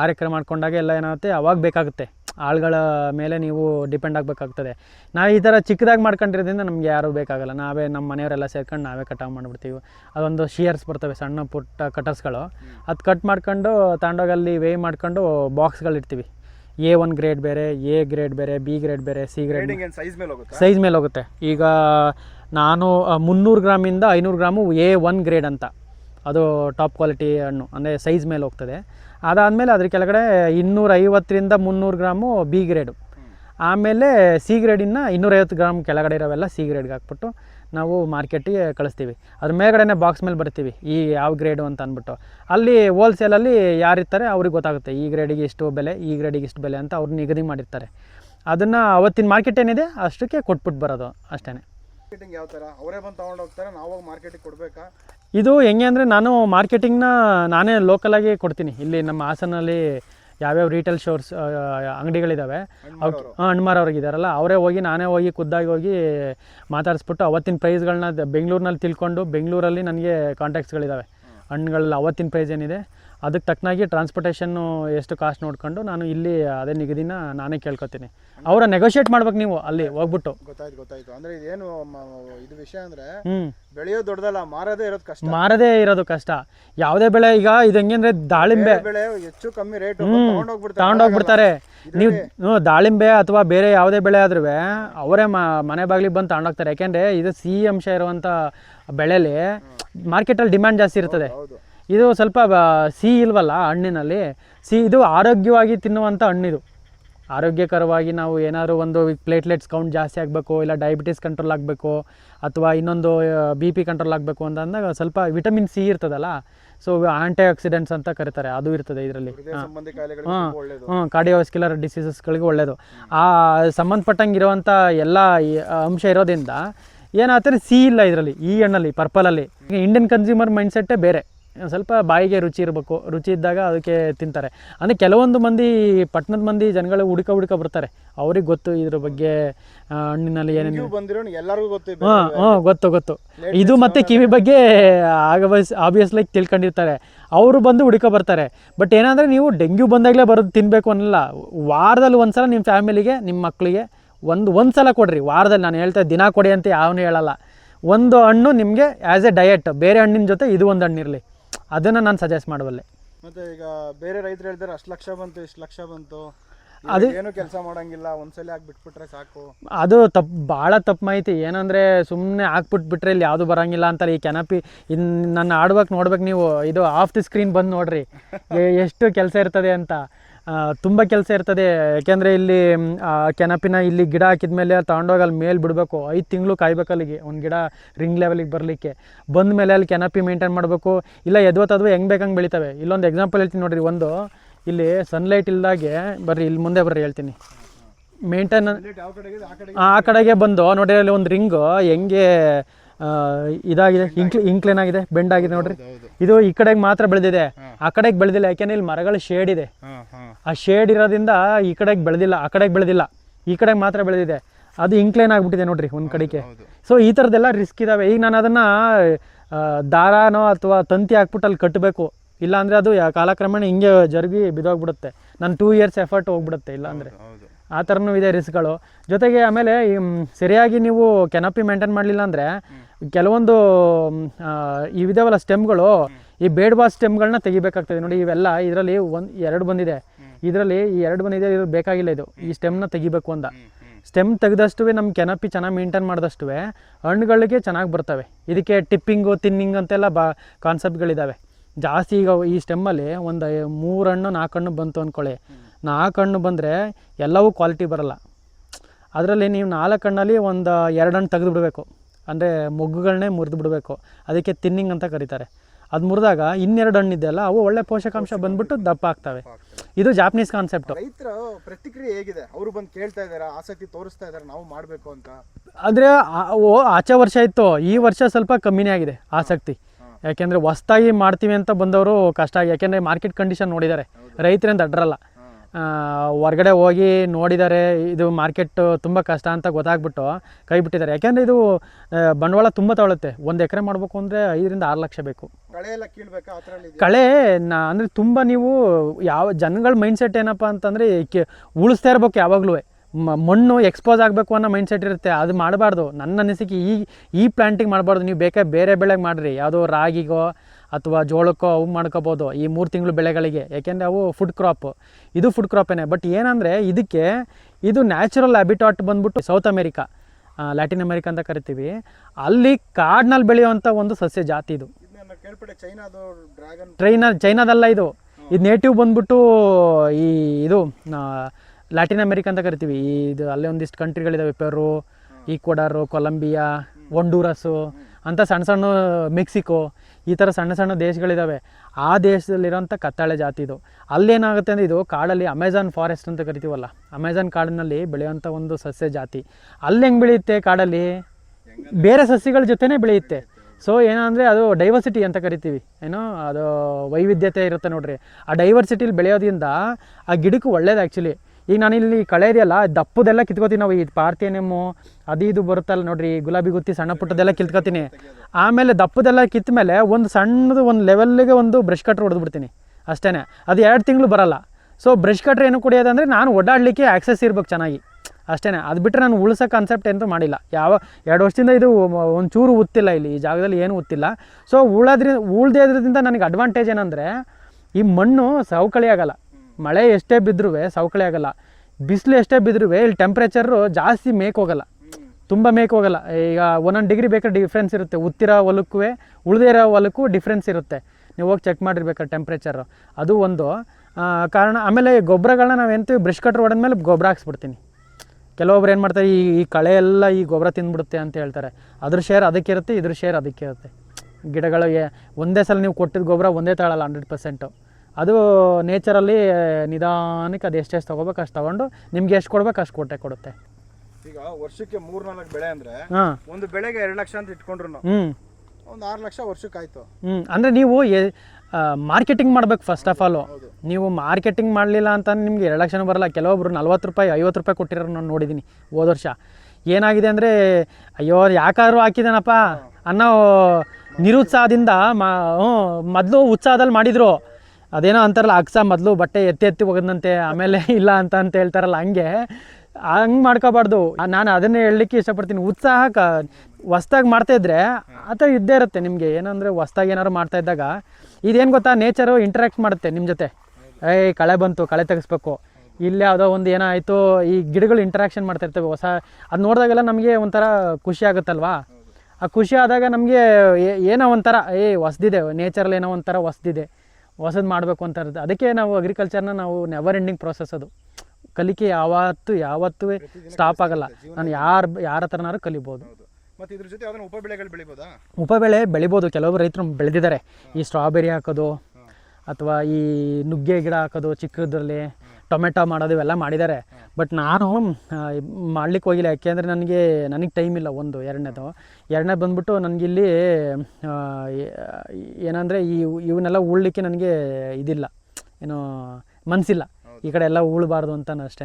ಆರು ಎಕರೆ ಮಾಡ್ಕೊಂಡಾಗ ಎಲ್ಲ ಏನಾಗುತ್ತೆ ಅವಾಗ ಬೇಕಾಗುತ್ತೆ. ಆಳುಗಳ ಮೇಲೆ ನೀವು ಡಿಪೆಂಡ್ ಆಗಬೇಕಾಗ್ತದೆ. ನಾವು ಈ ಥರ ಚಿಕ್ಕದಾಗಿ ಮಾಡ್ಕೊಂಡಿರೋದ್ರಿಂದ ನಮಗೆ ಯಾರೂ ಬೇಕಾಗಲ್ಲ. ನಾವೇ ನಮ್ಮ ಮನೆಯವರೆಲ್ಲ ಸೇರ್ಕೊಂಡು ನಾವೇ ಕಟಾವು ಮಾಡಿಬಿಡ್ತೀವಿ. ಅದೊಂದು ಶಿಯರ್ಸ್ ಬರ್ತವೆ ಸಣ್ಣ ಪುಟ್ಟ ಕಟರ್ಸ್ಗಳು ಅದು ಕಟ್ ಮಾಡ್ಕೊಂಡು ತಾಂಡೋಗಲ್ಲಿ ವೇ ಮಾಡ್ಕೊಂಡು ಬಾಕ್ಸ್ಗಳು ಇಡ್ತೀವಿ. ಎ ಒನ್ ಗ್ರೇಡ್ ಬೇರೆ ಎ ಗ್ರೇಡ್ ಬೇರೆ ಬಿ ಗ್ರೇಡ್ ಬೇರೆ ಸಿ ಗ್ರೇಡ್ ಸೈಜ್ ಮೇಲೆ ಹೋಗುತ್ತೆ? ಸೈಜ್ ಮೇಲೆ ಹೋಗುತ್ತೆ. ಈಗ ನಾನು ಮುನ್ನೂರು ಗ್ರಾಮಿಂದ ಐನೂರು ಗ್ರಾಮು ಎ ಒನ್ ಗ್ರೇಡ್ ಅಂತ. ಅದು ಟಾಪ್ ಕ್ವಾಲಿಟಿ ಹಣ್ಣು. ಅಂದರೆ ಸೈಜ್ ಮೇಲೆ ಹೋಗ್ತದೆ. ಅದಾದಮೇಲೆ ಅದ್ರ ಕೆಳಗಡೆ ಇನ್ನೂರೈವತ್ತರಿಂದ ಮುನ್ನೂರು ಗ್ರಾಮು ಬಿ ಗ್ರೇಡು. ಆಮೇಲೆ ಸಿ ಗ್ರೇಡಿನ ಇನ್ನೂರೈವತ್ತು ಗ್ರಾಮ್ ಕೆಳಗಡೆ ಇರೋವೆಲ್ಲ ಸಿ ಗ್ರೇಡ್ಗೆ ಹಾಕ್ಬಿಟ್ಟು ನಾವು ಮಾರ್ಕೆಟಿಗೆ ಕಳಿಸ್ತೀವಿ. ಅದ್ರ ಮೇಲ್ಗಡೆನೇ ಬಾಕ್ಸ್ ಮೇಲೆ ಬರ್ತೀವಿ, ಈ ಯಾವ ಗ್ರೇಡು ಅಂತ ಅಂದ್ಬಿಟ್ಟು. ಅಲ್ಲಿ ಹೋಲ್ಸೇಲಲ್ಲಿ ಯಾರಿರ್ತಾರೆ ಅವ್ರಿಗೆ ಗೊತ್ತಾಗುತ್ತೆ, ಈ ಗ್ರೇಡಿಗೆ ಇಷ್ಟು ಬೆಲೆ, ಈ ಗ್ರೇಡಿಗೆ ಇಷ್ಟು ಬೆಲೆ ಅಂತ ಅವ್ರು ನಿಗದಿ ಮಾಡಿರ್ತಾರೆ. ಅದನ್ನು ಅವತ್ತಿನ ಮಾರ್ಕೆಟ್ ಏನಿದೆ, ಅಷ್ಟಕ್ಕೆ ಕೊಟ್ಬಿಟ್ಟು ಬರೋದು ಅಷ್ಟೇ ಯಾವ ಥರ ಅವರೇ ಬಂದು ತೊಗೊಂಡು ಹೋಗ್ತಾರೆ ನಾವು ಮಾರ್ಕೆಟಿಗೆ ಕೊಡಬೇಕಾ? ಇದು ಹೆಂಗೆ ಅಂದರೆ ನಾನು ಮಾರ್ಕೆಟಿಂಗ್ನ ನಾನೇ ಲೋಕಲಾಗಿ ಕೊಡ್ತೀನಿ. ಇಲ್ಲಿ ನಮ್ಮ ಹಾಸನಲ್ಲಿ ಯಾವ್ಯಾವ ರೀಟೇಲ್ ಶೋರ್ಸ್ ಅಂಗಡಿಗಳಿದ್ದಾವೆ ಹಣ್ಣು ಹಣ್ಮಾರವ್ರಿಗೆ ಇದ್ದಾರಲ್ಲ ಅವರೇ. ಹೋಗಿ ನಾನೇ ಹೋಗಿ ಖುದ್ದಾಗಿ ಹೋಗಿ ಮಾತಾಡಿಸ್ಬಿಟ್ಟು ಅವತ್ತಿನ ಪ್ರೈಸ್ಗಳನ್ನ ಬೆಂಗಳೂರಿನಲ್ಲಿ ತಿಳ್ಕೊಂಡು ಬೆಂಗಳೂರಲ್ಲಿ ನನಗೆ ಕಾಂಟ್ಯಾಕ್ಟ್ಸ್ಗಳಿದ್ದಾವೆ ಹಣ್ಣುಗಳಲ್ಲಿ ಅವತ್ತಿನ ಪ್ರೈಸ್ ಏನಿದೆ ಅದಕ್ಕೆ ತಕ್ಕನಾಗಿ ಟ್ರಾನ್ಸ್ಪೋರ್ಟೇಷನ್ನು ಎಷ್ಟು ಕಾಸ್ಟ್ ನೋಡ್ಕೊಂಡು ನಾನು ಇಲ್ಲಿ ಅದೇ ನಿಗದಿನ ನಾನೇ ಕೇಳ್ಕೊತೀನಿ. ಅವರ ನೆಗೋಷಿಯೇಟ್ ಮಾಡ್ಬೇಕು ನೀವು ಅಲ್ಲಿ ಹೋಗ್ಬಿಟ್ಟು. ಗೊತ್ತಾಯ್ತು ಗೊತ್ತಾಯ್ತು. ಅಂದ್ರೆ ಇದೇನು ಮ- ಇದು ವಿಷಯ ಅಂದ್ರೆ ಹ್ಮ್. ಬೆಳೆಯೋದು ದೊಡ್ಡದಲ್ಲ ಮಾರದೇ ಇರೋದು ಕಷ್ಟ. ಮಾರದೇ ಇರೋದು ಕಷ್ಟ. ಯಾವುದೇ ಬೆಳೆ ಈಗ ಇದು ಹೆಂಗೆ ಅಂದರೆ ದಾಳಿಂಬೆ ಬೆಳೆ ಹೆಚ್ಚು ಕಮ್ಮಿ ರೇಟ್. ತಗೊಂಡೋಗ್ಬಿಡ್ತಾರೆ. ತಗೊಂಡೋಗ್ಬಿಡ್ತಾರೆ. ನೀವು ಹ್ಞೂ ದಾಳಿಂಬೆ ಅಥವಾ ಬೇರೆ ಯಾವುದೇ ಬೆಳೆ ಆದ್ರೂ ಅವರೇ ಮನೆ ಬಾಗಿಲಿಗೆ ಬಂದು ತಗೊಂಡೋಗ್ತಾರೆ. ಯಾಕೆಂದ್ರೆ ಇದು ಸಿಹಿ ಅಂಶ ಇರುವಂತ ಬೆಳೆಲಿ ಮಾರ್ಕೆಟಲ್ಲಿ ಡಿಮ್ಯಾಂಡ್ ಜಾಸ್ತಿ ಇರ್ತದೆ. ಹೌದು. ಇದು ಸ್ವಲ್ಪ ಬ- ಸಿಹಿ ಇಲ್ವಲ್ಲ ಹಣ್ಣಿನಲ್ಲಿ? ಸಿಹಿ ಇದು ಆರೋಗ್ಯವಾಗಿ ತಿನ್ನುವಂಥ ಹಣ್ಣಿದು. ಆರೋಗ್ಯಕರವಾಗಿ ನಾವು ಏನಾದರೂ ಒಂದು ಪ್ಲೇಟ್ಲೆಟ್ಸ್ ಕೌಂಟ್ ಜಾಸ್ತಿ ಆಗಬೇಕು ಇಲ್ಲ ಡಯಾಬಿಟಿಸ್ ಕಂಟ್ರೋಲ್ ಆಗಬೇಕು ಅಥವಾ ಇನ್ನೊಂದು ಬಿ ಪಿ ಕಂಟ್ರೋಲ್ ಆಗಬೇಕು ಅಂತ ಅಂದಾಗ ಸ್ವಲ್ಪ ವಿಟಮಿನ್ ಸಿ ಇರ್ತದಲ್ಲ? ಸೊ ಆಂಟಿ ಆಕ್ಸಿಡೆಂಟ್ಸ್ ಅಂತ ಕರೀತಾರೆ ಅದು ಇರ್ತದೆ ಇದರಲ್ಲಿ. ಹಾಂ. ಹಾಂ ಕಾರ್ಡಿಯೋಸ್ಕ್ಯುಲರ್ ಡಿಸೀಸಸ್ಗಳಿಗೆ ಒಳ್ಳೆಯದು ಆ ಸಂಬಂಧಪಟ್ಟಂಗೆ ಇರುವಂಥ ಎಲ್ಲ ಅಂಶ ಇರೋದ್ರಿಂದ ಏನಾಗ್ತಾರೆ ಸಿ ಇಲ್ಲ ಇದರಲ್ಲಿ ಈ ಹಣ್ಣಲ್ಲಿ ಪರ್ಪಲಲ್ಲಿ ಇಂಡಿಯನ್ ಕನ್ಸ್ಯೂಮರ್ ಮೈಂಡ್ಸೆಟ್ಟೇ ಬೇರೆ. ಸ್ವಲ್ಪ ಬಾಯಿಗೆ ರುಚಿ ಇರಬೇಕು. ರುಚಿ ಇದ್ದಾಗ ಅದಕ್ಕೆ ತಿಂತಾರೆ. ಅಂದರೆ ಕೆಲವೊಂದು ಮಂದಿ ಪಟ್ಟಣದ ಮಂದಿ ಜನಗಳು ಹುಡುಕ ಹುಡುಕ ಬರ್ತಾರೆ. ಅವ್ರಿಗೆ ಗೊತ್ತು ಇದ್ರ ಬಗ್ಗೆ ಹಣ್ಣಿನಲ್ಲಿ ಏನೇನು ಎಲ್ಲರಿಗೂ ಗೊತ್ತು ಹಾಂ ಹಾಂ ಗೊತ್ತು ಗೊತ್ತು. ಇದು ಮತ್ತೆ ಕಿವಿ ಬಗ್ಗೆ ಆಗಬಸ್ ಆಬ್ವಿಯಸ್ಲಿ ತಿಳ್ಕೊಂಡಿರ್ತಾರೆ. ಅವರು ಬಂದು ಹುಡುಕ ಬರ್ತಾರೆ. ಬಟ್ ಏನಂದರೆ ನೀವು ಡೆಂಗ್ಯೂ ಬಂದಾಗಲೇ ಬರೋದು ತಿನ್ನಬೇಕು ಅನ್ನಲ್ಲ. ವಾರದಲ್ಲಿ ಒಂದು ಸಲ ನಿಮ್ಮ ಫ್ಯಾಮಿಲಿಗೆ ನಿಮ್ಮ ಮಕ್ಕಳಿಗೆ ಒಂದು ಒಂದು ಸಲ ಕೊಡ್ರಿ. ವಾರದಲ್ಲಿ ನಾನು ಹೇಳ್ತಾ ದಿನ ಕೊಡಿ ಅಂತ ಯಾವನು ಹೇಳಲ್ಲ. ಒಂದು ಹಣ್ಣು ನಿಮಗೆ ಆ್ಯಸ್ ಎ ಡಯಟ್ ಬೇರೆ ಹಣ್ಣಿನ ಜೊತೆ ಇದು ಒಂದು ಹಣ್ಣಿರಲಿ. ಅದನ್ನು ನಾನು ಸಜೆಸ್ಟ್ ಮಾಡಬಲ್ಲೆ ಮತ್ತೆ ಈಗ ಬೇರೆ ರೈತರು ಹೇಳ್ತಾರೆ ಅಷ್ಟು ಲಕ್ಷ ಬಂತು ಇಷ್ಟು ಲಕ್ಷ ಬಂತು. ಅದು- ಏನು ಕೆಲಸ ಮಾಡಂಗಿಲ್ಲ ಒಂದ್ಸಲ ಹಾಕಿ ಬಿಟ್ಬಿಟ್ರೆ ಸಾಕು. ಅದು ತಪ್ಪು ಭಾಳ ತಪ್ಪು ಮಾಹಿತಿ. ಏನಂದರೆ ಸುಮ್ಮನೆ ಹಾಕ್ಬಿಟ್ಬಿಟ್ರೆ ಇಲ್ಲಿ ಯಾವುದು ಬರೋಂಗಿಲ್ಲ ಅಂತಾರೆ. ಈ ಕೆನಪಿ ಇನ್ನು ನನ್ನ ಆಡ್ಬೇಕು ನೋಡ್ಬೇಕು ನೀವು. ಇದು ಆಫ್ ದಿ ಸ್ಕ್ರೀನ್ ಬಂದು ನೋಡ್ರಿ. ಎಷ್ಟು ಕೆಲಸ ಇರ್ತದೆ ಅಂತ. ತುಂಬ ಕೆಲಸ ಇರ್ತದೆ. ಯಾಕೆಂದರೆ ಇಲ್ಲಿ ಕೆನಪಿನ ಇಲ್ಲಿ ಗಿಡ ಹಾಕಿದ ಮೇಲೆ ತಗೊಂಡೋಗಿ ಅಲ್ಲಿ ಮೇಲೆ ಬಿಡಬೇಕು. ಐದು ತಿಂಗಳು ಕಾಯ್ಬೇಕು ಅಲ್ಲಿಗೆ ಒಂದು ಗಿಡ ರಿಂಗ್ ಲೆವೆಲಿಗೆ ಬರಲಿಕ್ಕೆ. ಬಂದ ಮೇಲೆ ಅಲ್ಲಿ ಕೆನಪಿ ಮೇಂಟೈನ್ ಮಾಡಬೇಕು. ಇಲ್ಲ ಎದ್ವತ್ತದ್ವು ಹೆಂಗೆ ಬೇಕಂಗೆ ಬೆಳಿತವೆ. ಇಲ್ಲೊಂದು ಎಕ್ಸಾಂಪಲ್ ಹೇಳ್ತೀನಿ ನೋಡಿರಿ ಒಂದು. ಇಲ್ಲಿ ಸನ್ಲೈಟ್ ಇಲ್ದಾಗೆ ಬರ್ರಿ ಇಲ್ಲಿ ಮುಂದೆ ಬರ್ರಿ ಹೇಳ್ತೀನಿ. ಮೇಂಟೈನ್ ಆ ಕಡೆಗೆ ಆ ಕಡೆಗೆ ಬಂದು ನೋಡಿ ಅಲ್ಲಿ ಒಂದು ರಿಂಗು ಹೆಂಗೆ ಇದಾಗಿದೆ ಇಂಕ್ಲಿ ಇಂಕ್ಲೇನ್ ಆಗಿದೆ ಬೆಂಡ್ ಆಗಿದೆ ನೋಡ್ರಿ. ಇದು ಈ ಕಡೆಗೆ ಮಾತ್ರ ಬೆಳೆದಿದೆ. ಆ ಕಡೆಗೆ ಬೆಳೆದಿಲ್ಲ ಯಾಕೆಂದ್ರೆ ಇಲ್ಲಿ ಮರಗಳ ಶೇಡ್ ಇದೆ. ಆ ಶೇಡ್ ಇರೋದ್ರಿಂದ ಈ ಕಡೆಗೆ ಬೆಳೆದಿಲ್ಲ ಆ ಕಡೆಗೆ ಬೆಳೆದಿಲ್ಲ. ಈ ಕಡೆಗೆ ಮಾತ್ರ ಬೆಳೆದಿದೆ. ಅದು ಇಂಕ್ಲೇನ್ ಆಗಿಬಿಟ್ಟಿದೆ ನೋಡ್ರಿ ಒಂದು ಕಡೆಗೆ. ಸೊ ಈ ಥರದ್ದೆಲ್ಲ ರಿಸ್ಕ್ ಇದಾವೆ. ಈಗ ನಾನು ಅದನ್ನು ದಾರಾನೋ ಅಥವಾ ತಂತಿ ಹಾಕ್ಬಿಟ್ಟು ಅಲ್ಲಿ ಕಟ್ಟಬೇಕು ಇಲ್ಲಾಂದರೆ ಅದು ಯಾ- ಕಾಲಕ್ರಮೇಣ ಹಿಂಗೆ ಜರುಗಿ ಬಿದೋಗ್ಬಿಡುತ್ತೆ. ನನ್ನ ಟೂ ಇಯರ್ಸ್ ಎಫರ್ಟ್ ಹೋಗ್ಬಿಡುತ್ತೆ ಇಲ್ಲಾಂದರೆ. ಆ ಥರನೂ ಇದೆ ರಿಸ್ಕ್ಗಳು ಜೊತೆಗೆ ಆಮೇಲೆ ಸರಿಯಾಗಿ ನೀವು ಕೆನಪಿ ಮೇಂಟೈನ್ ಮಾಡಲಿಲ್ಲ ಅಂದರೆ ಕೆಲವೊಂದು ಈ ವಿಧವಲ್ಲ ಸ್ಟೆಮ್ಗಳು ಈ ಬೇಡವಾ ಸ್ಟೆಮ್ಗಳನ್ನ ತೆಗಿಬೇಕಾಗ್ತದೆ. ನೋಡಿ, ಇವೆಲ್ಲ ಇದರಲ್ಲಿ ಒಂದು, ಎರಡು ಬಂದಿದೆ. ಇದರಲ್ಲಿ ಈ ಎರಡು ಬಂದಿದೆ ಇದು ಬೇಕಾಗಿಲ್ಲ ಇದು. ಈ ಸ್ಟೆಮ್ನ ತೆಗಿಬೇಕು ಅಂತ. ಸ್ಟೆಮ್ ತೆಗೆದಷ್ಟುವೆ ನಮ್ಮ ಕೆನಪಿ ಚೆನ್ನಾಗಿ ಮೇಂಟೈನ್ ಮಾಡಿದಷ್ಟು ಹಣ್ಣುಗಳಿಗೆ ಚೆನ್ನಾಗಿ ಬರ್ತವೆ. ಇದಕ್ಕೆ ಟಿಪ್ಪಿಂಗು, ತಿನ್ನಿಂಗ್ ಅಂತೆಲ್ಲ ಬಾ ಕಾನ್ಸೆಪ್ಟ್ಗಳಿದ್ದಾವೆ ಜಾಸ್ತಿ ಈಗ ಈ ಸ್ಟೆಮ್ಮಲ್ಲಿ ಒಂದು ಮೂರು ಹಣ್ಣು, ನಾಲ್ಕು ಹಣ್ಣು ಬಂತು ಅಂದ್ಕೊಳ್ಳಿ ನಾಲ್ಕು ಹಣ್ಣು ಬಂದರೆ ಎಲ್ಲವೂ ಕ್ವಾಲಿಟಿ ಬರಲ್ಲ. ಅದರಲ್ಲಿ ನೀವು ನಾಲ್ಕು ಹಣ್ಣಲ್ಲಿ ಒಂದು, ಎರಡು ಹಣ್ಣು ತೆಗೆದು ಬಿಡಬೇಕು ಅಂದರೆ ಮೊಗ್ಗುಗಳನ್ನೇ ಮುರಿದು ಬಿಡಬೇಕು. ಅದಕ್ಕೆ ತಿನ್ನಿಂಗ್ ಅಂತ ಕರೀತಾರೆ. ಅದು ಮುರಿದಾಗ ಇನ್ನೆರಡು ಹಣ್ಣು ಇದೆಯಲ್ಲ ಅವು ಒಳ್ಳೆ ಪೋಷಕಾಂಶ ಬಂದ್ಬಿಟ್ಟು ದಪ್ಪ ಆಗ್ತವೆ. ಇದು ಜಾಪನೀಸ್ ಕಾನ್ಸೆಪ್ಟ್ ರೈತರ ಪ್ರತಿಕ್ರಿಯೆ ಹೇಗಿದೆ? ಅವರು ಬಂದು ಕೇಳ್ತಾ ಇದ್ದಾರೆ ಆಸಕ್ತಿ ತೋರಿಸ್ತಾ ಇದ್ದಾರೆ ನಾವು ಮಾಡಬೇಕು ಅಂತ. ಆದರೆ ಓ ಆಚೆ ವರ್ಷ ಇತ್ತು. ಈ ವರ್ಷ ಸ್ವಲ್ಪ ಕಮ್ಮಿನೇ ಆಗಿದೆ ಆಸಕ್ತಿ. ಯಾಕೆಂದರೆ ಹೊಸ್ತಾಗಿ ಮಾಡ್ತೀವಿ ಅಂತ ಬಂದವರು ಕಷ್ಟ. ಆಗಿ ಯಾಕೆಂದರೆ ಮಾರ್ಕೆಟ್ ಕಂಡೀಷನ್ ನೋಡಿದ್ದಾರೆ. ರೈತರಿಂದ ಅಡ್ರಲ್ಲ. ಹೊರ್ಗಡೆ ಹೋಗಿ ನೋಡಿದ್ದಾರೆ ಇದು ಮಾರ್ಕೆಟ್ ತುಂಬ ಕಷ್ಟ ಅಂತ ಗೊತ್ತಾಗ್ಬಿಟ್ಟು ಕೈ ಬಿಟ್ಟಿದ್ದಾರೆ. ಯಾಕೆಂದರೆ ಇದು ಬಂಡವಾಳ ತುಂಬ ತಗೊಳುತ್ತೆ. ಒಂದು ಎಕರೆ ಮಾಡಬೇಕು ಅಂದರೆ ಐದರಿಂದ ಆರು ಲಕ್ಷ ಬೇಕು. ಕಳೆ ನಾ ಅಂದರೆ ತುಂಬ ನೀವು ಯಾವ ಜನಗಳ ಮೈಂಡ್ಸೆಟ್ ಏನಪ್ಪ ಅಂತಂದರೆ ಕೆ ಉಳಿಸ್ತಾ ಇರ್ಬೇಕು ಯಾವಾಗಲೂ ಮಣ್ಣು ಎಕ್ಸ್ಪೋಸ್ ಆಗಬೇಕು ಅನ್ನೋ ಮೈಂಡ್ಸೆಟ್ ಇರುತ್ತೆ. ಅದು ಮಾಡಬಾರ್ದು. ನನ್ನ ಅನಿಸಿಕೆ ಈ ಈ ಪ್ಲಾಂಟಿಂಗ್ ಮಾಡಬಾರ್ದು. ನೀವು ಬೇಕಾ ಬೇರೆ ಬೆಳೆಗೆ ಮಾಡಿರಿ. ಯಾವುದೋ ರಾಗಿಗೋ ಅಥವಾ ಜೋಳಕ್ಕೋ ಅವು ಮಾಡ್ಕೋಬೋದು ಈ ಮೂರು ತಿಂಗಳು ಬೆಳೆಗಳಿಗೆ. ಯಾಕೆಂದರೆ ಅವು ಫುಡ್ ಕ್ರಾಪ್ ಇದು ಫುಡ್ ಕ್ರಾಪೇನೆ ಬಟ್ ಏನಂದರೆ ಇದಕ್ಕೆ ಇದು ನ್ಯಾಚುರಲ್ ಹ್ಯಾಬಿಟಾಟ್ ಬಂದ್ಬಿಟ್ಟು ಸೌತ್ ಅಮೇರಿಕಾ ಲ್ಯಾಟಿನ್ ಅಮೇರಿಕಾ ಅಂತ ಕರಿತೀವಿ. ಅಲ್ಲಿ ಕಾಡಿನಲ್ಲಿ ಬೆಳೆಯುವಂಥ ಒಂದು ಸಸ್ಯ ಜಾತಿ ಇದು. ಟ್ರೈನ ಚೈನಾದಲ್ಲ ಇದು. ಇದು ನೇಟಿವ್ ಬಂದ್ಬಿಟ್ಟು ಈ ಇದು ಲ್ಯಾಟಿನ್ ಅಮೆರಿಕ ಅಂತ ಕರಿತೀವಿ. ಈ ಇದು ಅಲ್ಲೇ ಒಂದಿಷ್ಟು ಕಂಟ್ರಿಗಳಿದಾವೆ ಪೆರು ಈಕ್ವಡಾರು ಕೊಲಂಬಿಯಾ ಒಂಡೂರಸು ಅಂತ ಸಣ್ಣ ಸಣ್ಣ ಮೆಕ್ಸಿಕೋ ಈ ಥರ ಸಣ್ಣ ಸಣ್ಣ ದೇಶಗಳಿದ್ದಾವೆ ಆ ದೇಶದಲ್ಲಿರೋಂಥ ಕತ್ತಾಳೆ ಜಾತಿ ಇದು ಅಲ್ಲೇನಾಗುತ್ತೆ ಅಂದರೆ ಇದು ಕಾಡಲ್ಲಿ ಅಮೆಝಾನ್ ಫಾರೆಸ್ಟ್ ಅಂತ ಕರಿತೀವಲ್ಲ ಅಮೆಝಾನ್ ಕಾಡಿನಲ್ಲಿ ಬೆಳೆಯುವಂಥ ಒಂದು ಸಸ್ಯ ಜಾತಿ. ಅಲ್ಲಿ ಹೆಂಗೆ ಬೆಳೆಯುತ್ತೆ ಕಾಡಲ್ಲಿ? ಬೇರೆ ಸಸ್ಯಗಳ ಜೊತೆನೇ ಬೆಳೆಯುತ್ತೆ. ಸೊ ಏನಂದರೆ ಅದು ಡೈವರ್ಸಿಟಿ ಅಂತ ಕರಿತೀವಿ. ಏನೋ, ಅದು ವೈವಿಧ್ಯತೆ ಇರುತ್ತೆ ನೋಡ್ರಿ. ಆ ಡೈವರ್ಸಿಟಿಲಿ ಬೆಳೆಯೋದ್ರಿಂದ ಆ ಗಿಡಕ್ಕೆ ಒಳ್ಳೇದು ಆ್ಯಕ್ಚುಲಿ ಈಗ ನಾನಿಲ್ಲಿ ಕಳೆ ಇದೆಯಲ್ಲ ದಪ್ಪದೆಲ್ಲ ಕಿತ್ಕೋತೀನಿ ನಾವು ಈ ಪಾರ್ಥಿಯನೆಮ್ಮು ಅದು ಇದು ಬರುತ್ತಲ್ಲ ನೋಡ್ರಿ, ಗುಲಾಬಿ ಗುತ್ತಿ ಸಣ್ಣ ಪುಟ್ಟದೆಲ್ಲ ಕಿತ್ಕೋತೀನಿ. ಆಮೇಲೆ ದಪ್ಪದೆಲ್ಲ ಕಿತ್ತ ಮೇಲೆ ಒಂದು ಸಣ್ಣದು ಒಂದು ಲೆವೆಲ್ಗೆ ಒಂದು ಬ್ರಷ್ ಕಟ್ರ್ ಹೊಡೆದ್ಬಿಡ್ತೀನಿ. ಅಷ್ಟೇ ಅದು ಎರಡು ತಿಂಗಳು ಬರಲ್ಲ. ಸೊ ಬ್ರಷ್ ಕಟ್ರ್ ಏನು ಕುಡಿಯೋದಂದರೆ ನಾನು ಓಡಾಡಲಿಕ್ಕೆ ಆ್ಯಕ್ಸೆಸ್ ಇರ್ಬೇಕು ಚೆನ್ನಾಗಿ. ಅಷ್ಟೇ ಅದು ಬಿಟ್ಟರೆ ನಾನು ಉಳಿಸೋ ಕಾನ್ಸೆಪ್ಟ್ ಏನೂ ಮಾಡಿಲ್ಲ. ಯಾವ, ಎರಡು ವರ್ಷದಿಂದ ಇದು ಒಂಚೂರು ಉತ್ತಿಲ್ಲ ಇಲ್ಲಿ, ಈ ಜಾಗದಲ್ಲಿ ಏನು ಉತ್ತಿಲ್ಲ. ಸೊ ಉಳೋದ್ರಿಂದ ಉಳ್ದೇ ಇದ್ರಿಂದ ನನಗೆ ಅಡ್ವಾಂಟೇಜ್ ಏನಂದರೆ, ಈ ಮಣ್ಣು ಸವಕಳಿ ಆಗಲ್ಲ. ಮಳೆ ಎಷ್ಟೇ ಬಿದ್ದರೂ ಸವಕಳಿ ಆಗಲ್ಲ. ಬಿಸಿಲು ಎಷ್ಟೇ ಬಿದ್ದರೂ ಇಲ್ಲಿ ಟೆಂಪ್ರೇಚರು ಜಾಸ್ತಿ ಮೇಕ್ ಹೋಗಲ್ಲ. ತುಂಬ ಮೇಕ್ ಹೋಗಲ್ಲ. ಈಗ ಒಂದೊಂದು ಡಿಗ್ರಿ ಬೇಕಾದ್ರೆ ಡಿಫ್ರೆನ್ಸ್ ಇರುತ್ತೆ. ಉತ್ತಿರೋ ಹೊಲಕ್ಕೂ ಉಳಿದೇ ಇರೋ ಹೊಲಕ್ಕೂ ಡಿಫ್ರೆನ್ಸ್ ಇರುತ್ತೆ. ನೀವು ಹೋಗಿ ಚೆಕ್ ಮಾಡಿರ್ಬೇಕಾದ್ರೆ ಟೆಂಪ್ರೇಚರು ಅದು ಒಂದು. ಕಾರಣ ಆಮೇಲೆ ಗೊಬ್ಬರಗಳನ್ನ ನಾವು ಎಂತೀವಿ ಬ್ರಷ್ ಕಟ್ರ್ ಹೊಡೆದ್ಮೇಲೆ ಗೊಬ್ಬರ ಹಾಕ್ಸ್ಬಿಡ್ತೀನಿ. ಕೆಲವೊಬ್ರು ಏನು ಮಾಡ್ತಾರೆ, ಈ ಈ ಕಳೆ ಎಲ್ಲ ಈ ಗೊಬ್ಬರ ತಿಂದ್ಬಿಡುತ್ತೆ ಅಂತ ಹೇಳ್ತಾರೆ. ಅದ್ರ ಶೇರ್ ಅದಕ್ಕೆ ಇರುತ್ತೆ, ಇದ್ರ ಶೇರ್ ಅದಕ್ಕೆ ಇರುತ್ತೆ. ಗಿಡಗಳಿಗೆ ಒಂದೇ ಸಲ ನೀವು ಕೊಟ್ಟಿದ್ದ ಗೊಬ್ಬರ ಒಂದೇ ತಾಳಲ್ಲ ಹಂಡ್ರೆಡ್ ಪರ್ಸೆಂಟು ಅದು ನೇಚರಲ್ಲಿ ನಿಧಾನಕ್ಕೆ ಅದು ಎಷ್ಟೆಷ್ಟು ತೊಗೋಬೇಕು ಅಷ್ಟು ತೊಗೊಂಡು ನಿಮ್ಗೆ ಎಷ್ಟು ಕೊಡ್ಬೇಕು ಅಷ್ಟು ಕೊಟ್ಟೆ ಕೊಡುತ್ತೆ. ಈಗ ವರ್ಷಕ್ಕೆ ಮೂರ್ ನಾಲ್ಕು ಬೆಳೆ ಅಂದ್ರೆ ಹಾಂ. ಒಂದು ಬೆಳೆಗೆ ಎರಡು ಲಕ್ಷ ಅಂತ ಇಟ್ಕೊಂಡ್ರು ಹ್ಞೂ ಒಂದು ಆರು ಲಕ್ಷ ವರ್ಷಕ್ಕೆ ಆಯ್ತು ಹ್ಞೂ ಅಂದರೆ ನೀವು ಮಾರ್ಕೆಟಿಂಗ್ ಮಾಡ್ಬೇಕು ಫಸ್ಟ್ ಆಫ್ ಆಲು ನೀವು ಮಾರ್ಕೆಟಿಂಗ್ ಮಾಡಲಿಲ್ಲ ಅಂತ ನಿಮ್ಗೆ ಎರಡು ಲಕ್ಷನೂ ಬರಲ್ಲ. ಕೆಲವೊಬ್ರು ನಲ್ವತ್ತು ರೂಪಾಯಿ ಐವತ್ತು ರೂಪಾಯಿ ಕೊಟ್ಟಿರೋ ನಾನು ನೋಡಿದ್ದೀನಿ ಹೋದ ವರ್ಷ. ಏನಾಗಿದೆ ಅಂದರೆ ಅಯ್ಯೋ ಯಾಕಾದ್ರೂ ಹಾಕಿದಾನಪ್ಪ. ಅನ್ನೋ ನಿರುತ್ಸಾಹದಿಂದ ಮಾ ಹ್ಞೂ ಮೊದಲು ಉತ್ಸಾಹದಲ್ಲಿ ಮಾಡಿದರು. ಅದೇನೋ ಅಂತಾರಲ್ಲ, ಅಕ್ಸ ಮೊದಲು ಬಟ್ಟೆ ಎತ್ತಿ ಎತ್ತಿ ಹೋಗದಂತೆ ಆಮೇಲೆ ಇಲ್ಲ ಅಂತ ಅಂತ ಹೇಳ್ತಾರಲ್ಲ ಹಂಗೆ. ಹಂಗೆ ಮಾಡ್ಕೋಬಾರ್ದು. ನಾನು ಅದನ್ನೇ ಹೇಳಲಿಕ್ಕೆ ಇಷ್ಟಪಡ್ತೀನಿ. ಉತ್ಸಾಹ ಕ ಹೊಸ್ದಾಗಿ ಮಾಡ್ತಾಯಿದ್ರೆ ಆ ಥರ ಇದ್ದೇ ಇರುತ್ತೆ ನಿಮಗೆ. ಏನಂದರೆ ಹೊಸ್ದಾಗಿ ಏನಾದ್ರು ಮಾಡ್ತಾ ಇದ್ದಾಗ ಇದೇನು ಗೊತ್ತಾ? ನೇಚರು ಇಂಟ್ರ್ಯಾಕ್ಟ್ ಮಾಡುತ್ತೆ ನಿಮ್ಮ ಜೊತೆ. ಏಯ್, ಕಳೆ ಬಂತು, ಕಳೆ ತೆಗಿಸ್ಬೇಕು. ಇಲ್ಲಿ ಯಾವುದೋ ಒಂದು ಏನೋ ಈ ಗಿಡಗಳು ಇಂಟ್ರ್ಯಾಕ್ಷನ್ ಮಾಡ್ತಾ ಇರ್ತವೆ ಹೊಸ. ಅದು ನೋಡಿದಾಗೆಲ್ಲ ನಮಗೆ ಒಂಥರ ಖುಷಿ ಆಗುತ್ತಲ್ವಾ? ಆ ಖುಷಿ ಆದಾಗ ನಮಗೆ ಏನೋ ಒಂಥರ ಏ ಹೊಸ್ದಿದೆ. ನೇಚರಲ್ಲಿ ಏನೋ ಒಂಥರ ಹೊಸ್ದಿದೆ. ಹೊಸದು ಮಾಡಬೇಕು ಅಂತ ಇರುತ್ತೆ. ಅದಕ್ಕೆ ನಾವು ಅಗ್ರಿಕಲ್ಚರ್ನ ನಾವು ನೆವರ್ ಎಂಡಿಂಗ್ ಪ್ರೋಸೆಸ್ ಅದು. ಕಲಿಕೆ ಯಾವತ್ತೂ ಯಾವತ್ತೂ ಸ್ಟಾಪ್ ಆಗಲ್ಲ. ನಾನು ಯಾರು ಯಾರ ಹತ್ರನಾದ್ರು ಕಲಿಬೋದು. ಹೌದು. ಮತ್ತೆ ಇದ್ರ ಜೊತೆ ಯಾವ್ದಾನ ಉಪ ಬೆಳೆ ಬೆಳಿಬೋದಾ? ಉಪಬೆಳೆ ಬೆಳಿಬೋದು. ಕೆಲವೊಬ್ಬರು ರೈತರು ಬೆಳೆದಿದ್ದಾರೆ. ಈ ಸ್ಟ್ರಾಬೆರಿ ಹಾಕೋದು ಅಥವಾ ಈ ನುಗ್ಗೆ ಗಿಡ ಹಾಕೋದು ಚಿಕ್ಕದ್ರಲ್ಲಿ. ಟೊಮೆಟೊ ಮಾಡೋದು ಇವೆಲ್ಲ ಮಾಡಿದ್ದಾರೆ. ಬಟ್ ನಾನು ಮಾಡ್ಲಿಕ್ಕೆ ಹೋಗಿಲ್ಲ. ಯಾಕೆಂದರೆ ನನಗೆ ನನಗೆ ಟೈಮ್ ಇಲ್ಲ ಒಂದು ಎರಡನೇದು. ಎರಡನೇ ಬಂದ್ಬಿಟ್ಟು ನನಗಿಲ್ಲಿ ಏನಂದರೆ ಈ ಇವನ್ನೆಲ್ಲ ಉಳ್ಲಿಕ್ಕೆ ನನಗೆ ಇದಿಲ್ಲ. ಏನು ಮನಸ್ಸಿಲ್ಲ ಈ ಕಡೆ ಎಲ್ಲ ಉಳ್ಬಾರ್ದು ಅಂತ ಅಷ್ಟೇ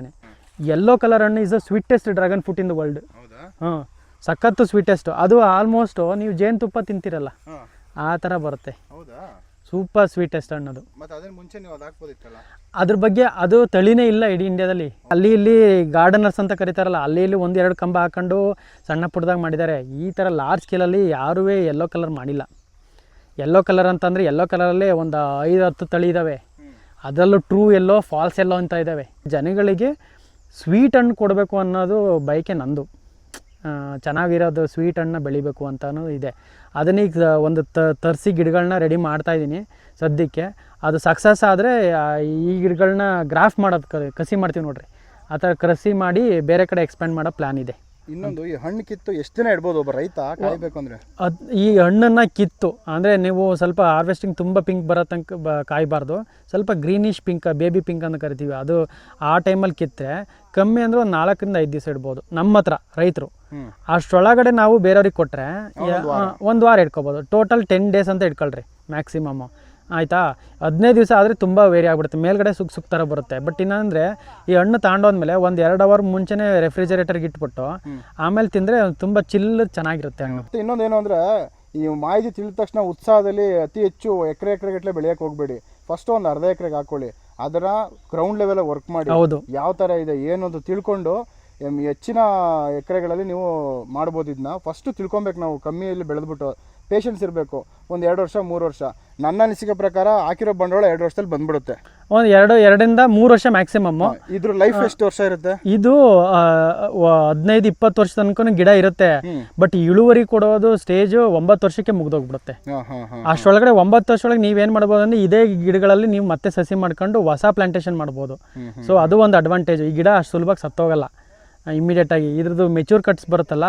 ಯೆಲ್ಲೋ ಕಲರ್ ಹಣ್ಣು is a sweetest dragon fruit in the world ಹೌದಾ? ಹಾಂ. ಸಖತ್ತು ಸ್ವೀಟೆಸ್ಟು ಅದು ಆಲ್ಮೋಸ್ಟು ನೀವು ಜೇನುತುಪ್ಪ ತಿಂತೀರಲ್ಲ? ಆ ಥರ ಬರುತ್ತೆ. ಸೂಪರ್ ಸ್ವೀಟೆಸ್ಟ್ ಹಣ್ಣದು ಮತ್ತೆ ಅದನ್ನ ಮುಂಚೆ ನೀವು ಅದು ಹಾಕ್ಬೋದಿತ್ತಲ್ಲ? ಅದ್ರ ಬಗ್ಗೆ ಅದು ತಳಿನೇ ಇಲ್ಲ ಇಡೀ ಇಂಡಿಯಾದಲ್ಲಿ. ಅಲ್ಲಿ ಇಲ್ಲಿ ಗಾರ್ಡನರ್ಸ್ ಅಂತ ಕರೀತಾರಲ್ಲ ಅಲ್ಲಿ ಇಲ್ಲಿ ಒಂದು ಎರಡು ಕಂಬ ಹಾಕೊಂಡು ಸಣ್ಣ ಪುಟ್ಟದಾಗ ಮಾಡಿದ್ದಾರೆ. ಈ ಥರ ಲಾರ್ಜ್ ಸ್ಕೇಲಲ್ಲಿ ಯಾರೂ ಯೆಲ್ಲೋ ಕಲರ್ ಮಾಡಿಲ್ಲ. ಯೆಲ್ಲೋ ಕಲರ್ ಅಂತಂದರೆ ಯೆಲ್ಲೋ ಕಲರಲ್ಲೇ ಒಂದು ಐದು ಹತ್ತು ತಳಿ ಇದ್ದಾವೆ ಅದರಲ್ಲೂ ಟ್ರೂ ಎಲ್ಲೋ ಫಾಲ್ಸ್ ಎಲ್ಲೋ ಅಂತ ಇದ್ದಾವೆ ಜನಗಳಿಗೆ ಸ್ವೀಟ್ ಹಣ್ಣು ಕೊಡಬೇಕು ಅನ್ನೋದು ಬಯಕೆ ನಂದು. ಚೆನ್ನಾಗಿರೋದು ಸ್ವೀಟ್ ಹಣ್ಣು ಬೆಳಿಬೇಕು ಅಂತಲೂ ಇದೆ. ಅದನ್ನೀಗ ಒಂದು ತರಿಸಿ ಗಿಡಗಳನ್ನ ರೆಡಿ ಮಾಡ್ತಾ ಇದ್ದೀನಿ ಸದ್ಯಕ್ಕೆ. ಅದು ಸಕ್ಸಸ್ ಆದರೆ ಈ ಗಿಡಗಳನ್ನ ಗ್ರಾಫ್ ಮಾಡೋದು ಕಸಿ ಮಾಡ್ತೀವಿ ನೋಡ್ರಿ. ಆ ಥರ ಕಸಿ ಮಾಡಿ ಬೇರೆ ಕಡೆ ಎಕ್ಸ್ಪ್ಯಾಂಡ್ ಮಾಡೋ ಪ್ಲ್ಯಾನ್ ಇದೆ. ಇನ್ನೊಂದು ಈ ಹಣ್ಣು ಕಿತ್ತು ಎಷ್ಟು ದಿನ ಇಡ್ಬೋದು ಒಬ್ಬ ರೈತ ಕಾಯ್ಬೇಕು ಅಂದ್ರೆ? ಅದು ಈ ಹಣ್ಣನ್ನು ಕಿತ್ತು ಅಂದರೆ ನೀವು ಸ್ವಲ್ಪ ಹಾರ್ವೆಸ್ಟಿಂಗ್ ತುಂಬ ಪಿಂಕ್ ಬರೋ ತನಕ ಬ ಕಾಯಬಾರ್ದು. ಸ್ವಲ್ಪ ಗ್ರೀನಿಶ್ ಪಿಂಕ್ ಬೇಬಿ ಪಿಂಕ್ ಅಂತ ಕರಿತೀವಿ. ಅದು ಆ ಟೈಮಲ್ಲಿ ಕಿತ್ತರೆ ಕಮ್ಮಿ ಅಂದರೆ ಒಂದು ನಾಲ್ಕರಿಂದ ಐದು ದಿವಸ ಇಡ್ಬೋದು. ನಮ್ಮ ಹತ್ರ ರೈತರು. ಅಷ್ಟರೊಳಗಡೆ ನಾವು ಬೇರೆಯವ್ರಿಗೆ ಕೊಟ್ಟರೆ ಒಂದು ವಾರ. ಇಟ್ಕೋಬೋದು. ಟೋಟಲ್ ಟೆನ್ ಡೇಸ್ ಅಂತ ಇಟ್ಕೊಳ್ರಿ ಮ್ಯಾಕ್ಸಿಮಮ್ಮು ಆಯಿತಾ? ಹದಿನೈದು ದಿವಸ ಆದರೆ ತುಂಬ ವೇರಿ ಆಗ್ಬಿಡುತ್ತೆ. ಮೇಲ್ಗಡೆ ಸುಕ್ ಸುಕ್ ಥರ ಬರುತ್ತೆ. ಬಟ್ ಇನ್ನಂದರೆ ಈ ಹಣ್ಣು ತಗೊಂಡೋದ್ಮೇಲೆ ಒಂದು ಎರಡು ಅವರ್ ಮುಂಚೆನೇ ರೆಫ್ರಿಜರೇಟರ್ಗೆ ಇಟ್ಬಿಟ್ಟು ಆಮೇಲೆ ತಿಂದರೆ ತುಂಬ ಚಿಲ್ ಚೆನ್ನಾಗಿರುತ್ತೆ ಹಣ್ಣು. ಇನ್ನೊಂದು ಇನ್ನೊಂದೇನು ಅಂದರೆ ಈ ಮಾಹಿತಿ ತಿಳಿದ ತಕ್ಷಣ ಉತ್ಸಾಹದಲ್ಲಿ ಅತಿ ಹೆಚ್ಚು ಎಕರೆ ಎಕರೆ ಗಟ್ಟಲೆ ಬೆಳೆಯಕ್ಕೆ ಹೋಗ್ಬೇಡಿ. ಫಸ್ಟ್ ಒಂದು ಅರ್ಧ ಎಕರೆಗೆ ಹಾಕೊಳ್ಳಿ. ಅದರ ಗ್ರೌಂಡ್ ಲೆವೆಲ್ ವರ್ಕ್ ಮಾಡಿ. ಹೌದು. ಯಾವ ಥರ ಇದೆ ಏನು ಅಂತ ತಿಳ್ಕೊಂಡು ಹೆಚ್ಚಿನ ಎಕರೆಗಳಲ್ಲಿ ನೀವು ಮಾಡ್ಬೋದು ಇದನ್ನ ಫಸ್ಟು ತಿಳ್ಕೊಬೇಕು ನಾವು ಕಮ್ಮಿಯಲ್ಲಿ ಬೆಳೆದ್ಬಿಟ್ಟು ಪೇಷನ್ಸ್ ಇರಬೇಕು. ಒಂದು ಎರಡು ವರ್ಷ ಮೂರು ವರ್ಷ. ನನ್ನ ಅನಿಸಿಕೆ ಪ್ರಕಾರ ಹಾಕಿರೋ ಬಂಡವಾಳ ಎರಡು ವರ್ಷದಲ್ಲಿ ಬಂದ್ಬಿಡುತ್ತೆ. ಒಂದು ಎರಡು ಎರಡರಿಂದ ಮೂರು ವರ್ಷ ಮ್ಯಾಕ್ಸಿಮಮ್ಮು ಇದ್ರ ಲೈಫ್ ಎಷ್ಟು ವರ್ಷ ಇರುತ್ತೆ? ಇದು ಹದಿನೈದು ಇಪ್ಪತ್ತು ವರ್ಷ ತನಕ ಗಿಡ ಇರುತ್ತೆ. ಬಟ್ ಇಳುವರಿ ಕೊಡೋದು ಸ್ಟೇಜ್ ಒಂಬತ್ತು ವರ್ಷಕ್ಕೆ ಮುಗ್ದೋಗ್ಬಿಡುತ್ತೆ. ಅಷ್ಟೊಳಗಡೆ ಒಂಬತ್ತು ವರ್ಷ ಅಷ್ಟರೊಳಗಡೆ ಒಂಬತ್ತು ವರ್ಷದೊಳಗೆ ನೀವೇನು ಮಾಡ್ಬೋದು ಅಂದರೆ ಇದೇ ಗಿಡಗಳಲ್ಲಿ ನೀವು ಮತ್ತೆ ಸಸಿ ಮಾಡ್ಕೊಂಡು ಹೊಸ ಪ್ಲಾಂಟೇಶನ್ ಮಾಡ್ಬೋದು. ಸೊ ಅದು ಒಂದು ಅಡ್ವಾಂಟೇಜ್ ಈ ಗಿಡ ಅಷ್ಟು ಸುಲಭವಾಗಿ ಸತ್ತೋಗಲ್ಲ. ಇಮಿಡಿಯೇಟಾಗಿ ಇದ್ರದ್ದು ಮೆಚೂರ್ ಕಟ್ಸ್ ಬರುತ್ತಲ್ಲ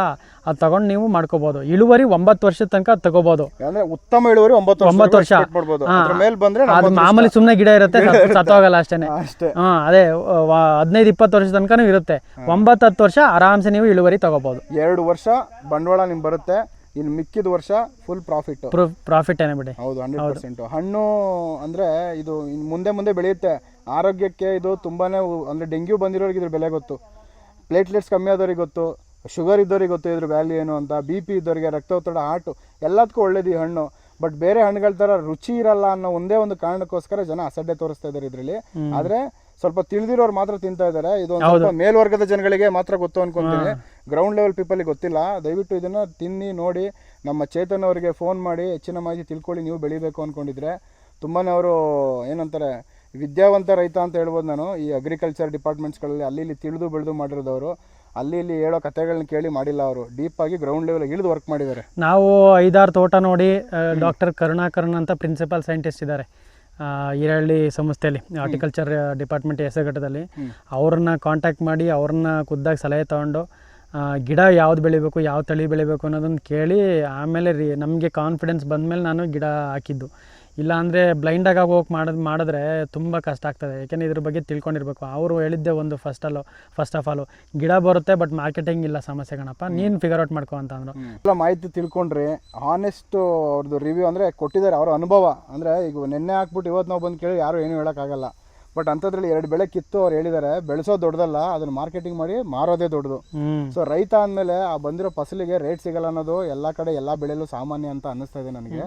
ಅದು ತಗೊಂಡು ನೀವು ಮಾಡ್ಕೋಬೋದು. ಇಳುವರಿ ಒಂಬತ್ತು ವರ್ಷದ ತನಕ ತಗೋಬಹುದು ತಗೋಬೋದು. ಅಂದ್ರೆ ಉತ್ತಮ ಇಳುವರಿ ಒಂಬತ್ತು ಒಂಬತ್ತು ವರ್ಷ. ಮೇಲೆ ಬಂದ್ರೆ ಅದು ಮಾಮೂಲಿ ಸುಮ್ಮನೆ ಗಿಡ ಇರುತ್ತೆ ಸತ್- ಸತ್ತೋಗಲ್ಲ ಅಷ್ಟೇ ಅಷ್ಟೇ. ಹಾಂ ಅದೇ ಹದಿನೈದು ಇಪ್ಪತ್ತು ವರ್ಷ ತನಕನೂ ಇರುತ್ತೆ. ಒಂಬತ್ತು ಹತ್ತು ವರ್ಷ ಆರಾಮ್ಸೆ ನೀವು ಇಳುವರಿ ತಗೋಬೋದು. ಎರಡು ವರ್ಷ ಬಂಡವಾಳ ನಿಮ್ಗೆ ಬರುತ್ತೆ. ಇನ್ನು ಮಿಕ್ಕಿದ ವರ್ಷ ಫುಲ್ ಪ್ರಾಫಿಟ್ ಪ್ರಾಫಿಟ್ ಏನೇ ಬಿಡಿ. ಹೌದು ಹಂಡ್ರೆಡ್ ಪರ್ಸೆಂಟ್ ಹಣ್ಣು ಅಂದ್ರೆ ಇದು ಮುಂದೆ ಮುಂದೆ ಬೆಳೆಯುತ್ತೆ. ಆರೋಗ್ಯಕ್ಕೆ ಇದು ತುಂಬಾನೇ ಅಂದ್ರೆ ಡೆಂಗ್ಯೂ ಬಂದಿರೋರಿಗೆ ಇದ್ರ ಬೆಲೆ ಗೊತ್ತು. ಪ್ಲೇಟ್ಲೆಟ್ಸ್ ಕಮ್ಮಿ ಆದವ್ರಿಗೆ ಗೊತ್ತು ಶುಗರ್ ಇದ್ದವ್ರಿಗೆ ಗೊತ್ತು ಇದ್ರ ವ್ಯಾಲ್ಯೂ ಏನು ಅಂತ ಬಿ ಪಿ ಇದ್ದವರಿಗೆ ರಕ್ತೊತ್ತಡ ಹಾರ್ಟು ಎಲ್ಲದಕ್ಕೂ ಒಳ್ಳೇದು ಈ ಹಣ್ಣು. ಬಟ್ ಬೇರೆ ಹಣ್ಣುಗಳ ಥರ ರುಚಿ ಇರಲ್ಲ ಅನ್ನೋ ಒಂದೇ ಒಂದು ಕಾರಣಕ್ಕೋಸ್ಕರ ಜನ ಅಸಡ್ಡೆ ತೋರಿಸ್ತಾ ಇದ್ದಾರೆ ಇದರಲ್ಲಿ. ಆದ್ರೆ ಸ್ವಲ್ಪ ತಿಳಿದಿರೋರು ಮಾತ್ರ ತಿಂತಾ ಇದ್ದಾರೆ ಇದು ಸ್ವಲ್ಪ ಮೇಲ್ವರ್ಗದ ಜನಗಳಿಗೆ ಮಾತ್ರ ಗೊತ್ತು ಅನ್ಕೊಂತೀನಿ. ಗ್ರೌಂಡ್ ಲೆವೆಲ್ ಪೀಪಲ್ಗೆ ಗೊತ್ತಿಲ್ಲ. ದಯವಿಟ್ಟು ಇದನ್ನ ತಿನ್ನಿ ನೋಡಿ. ನಮ್ಮ ಚೇತನ್ ಅವರಿಗೆ ಫೋನ್ ಮಾಡಿ ಹೆಚ್ಚಿನ ಮಾಹಿತಿ ತಿಳ್ಕೊಳ್ಳಿ ನೀವು ಬೆಳಿಬೇಕು ಅನ್ಕೊಂಡಿದ್ರೆ. ತುಂಬಾನೇ ಅವರು ಏನಂತಾರೆ ವಿದ್ಯಾವಂತ ರೈತ ಅಂತ ಹೇಳ್ಬೋದು ನಾನು ಈ ಅಗ್ರಿಕಲ್ಚರ್ ಡಿಪಾರ್ಟ್ಮೆಂಟ್ಸ್ಗಳಲ್ಲಿ ಅಲ್ಲಿ ಇಲ್ಲಿ ತಿಳಿದು ಬೆಳೆದು ಮಾಡಿರೋದವರು ಅಲ್ಲಿ ಇಲ್ಲಿ ಹೇಳೋ ಕಥೆಗಳನ್ನ ಕೇಳಿ ಮಾಡಿಲ್ಲ ಅವರು. ಡೀಪ್ ಆಗಿ ಗ್ರೌಂಡ್ ಲೆವೆಲ್ ಇಳಿದು ವರ್ಕ್ ಮಾಡಿದ್ದಾರೆ. ನಾವು ಐದಾರು ತೋಟ ನೋಡಿ ಡಾಕ್ಟರ್ ಕರುಣಾಕರನ್ ಅಂತ ಪ್ರಿನ್ಸಿಪಲ್ ಸೈಂಟಿಸ್ಟ್ ಇದ್ದಾರೆ. ಈರಳ್ಳಿ ಸಂಸ್ಥೆಯಲ್ಲಿ ಆರ್ಟಿಕಲ್ಚರ್ ಡಿಪಾರ್ಟ್ಮೆಂಟ್ ಹೆಸರುಘಟ್ಟದಲ್ಲಿ ಅವ್ರನ್ನ ಕಾಂಟ್ಯಾಕ್ಟ್ ಮಾಡಿ ಅವ್ರನ್ನ ಖುದ್ದಾಗಿ ಸಲಹೆ ತೊಗೊಂಡು ಗಿಡ ಯಾವ್ದು ಬೆಳಿಬೇಕು ಯಾವ ತಳಿ ಬೆಳಿಬೇಕು ಅನ್ನೋದನ್ನು ಕೇಳಿ ಆಮೇಲೆ ರೀ ನಮಗೆ ಕಾನ್ಫಿಡೆನ್ಸ್ ಬಂದಮೇಲೆ ನಾನು ಗಿಡ ಹಾಕಿದ್ದು. ಇಲ್ಲ ಅಂದರೆ ಬ್ಲೈಂಡಾಗಿ ಹೋಗಿ ಮಾಡೋದು ಮಾಡಿದ್ರೆ ತುಂಬ ಕಷ್ಟ ಆಗ್ತದೆ. ಯಾಕೆಂದರೆ ಇದ್ರ ಬಗ್ಗೆ ತಿಳ್ಕೊಂಡಿರ್ಬೇಕು. ಅವರು ಹೇಳಿದ್ದೆ ಒಂದು ಫಸ್ಟಲ್ಲೂ ಫಸ್ಟ್ ಆಫ್ ಆಲು ಗಿಡ ಬರುತ್ತೆ ಬಟ್ ಮಾರ್ಕೆಟಿಂಗ್ ಇಲ್ಲ ಸಮಸ್ಯೆ ಕಣಪ್ಪ. ನೀನು ಫಿಗರ್ ಔಟ್ ಮಾಡ್ಕೊ ಅಂತ ಅಂದರು. ಎಲ್ಲ ಮಾಹಿತಿ ತಿಳ್ಕೊಂಡ್ರಿ ಆನೆಸ್ಟು ಅವ್ರದ್ದು ರಿವ್ಯೂ ಅಂದರೆ ಕೊಟ್ಟಿದ್ದಾರೆ ಅವ್ರ ಅನುಭವ. ಅಂದರೆ ಈಗ ನಿನ್ನೆ ಹಾಕ್ಬಿಟ್ಟು ಇವತ್ತು ನಾವು ಬಂದು ಕೇಳಿ ಯಾರು ಏನು ಹೇಳೋಕ್ಕಾಗಲ್ಲ ಬಟ್ ಅಂಥದ್ರಲ್ಲಿ ಎರಡು ಬೆಳೆ ಕಿತ್ತು ಅವ್ರು ಹೇಳಿದ್ದಾರೆ ಬೆಳೆಸೋದು ದೊಡ್ಡದಲ್ಲ ಅದನ್ನು ಮಾರ್ಕೆಟಿಂಗ್ ಮಾಡಿ ಮಾರೋದೇ ದೊಡ್ಡದು. ಸೊ ರೈತ ಅಂದಮೇಲೆ ಆ ಬಂದಿರೋ ಫಸಲಿಗೆ ರೇಟ್ ಸಿಗಲ್ಲ ಅನ್ನೋದು ಎಲ್ಲ ಕಡೆ ಎಲ್ಲ ಬೆಳೆಯಲು ಸಾಮಾನ್ಯ ಅಂತ ಅನ್ನಿಸ್ತಾ ಇದೆ ನನಗೆ.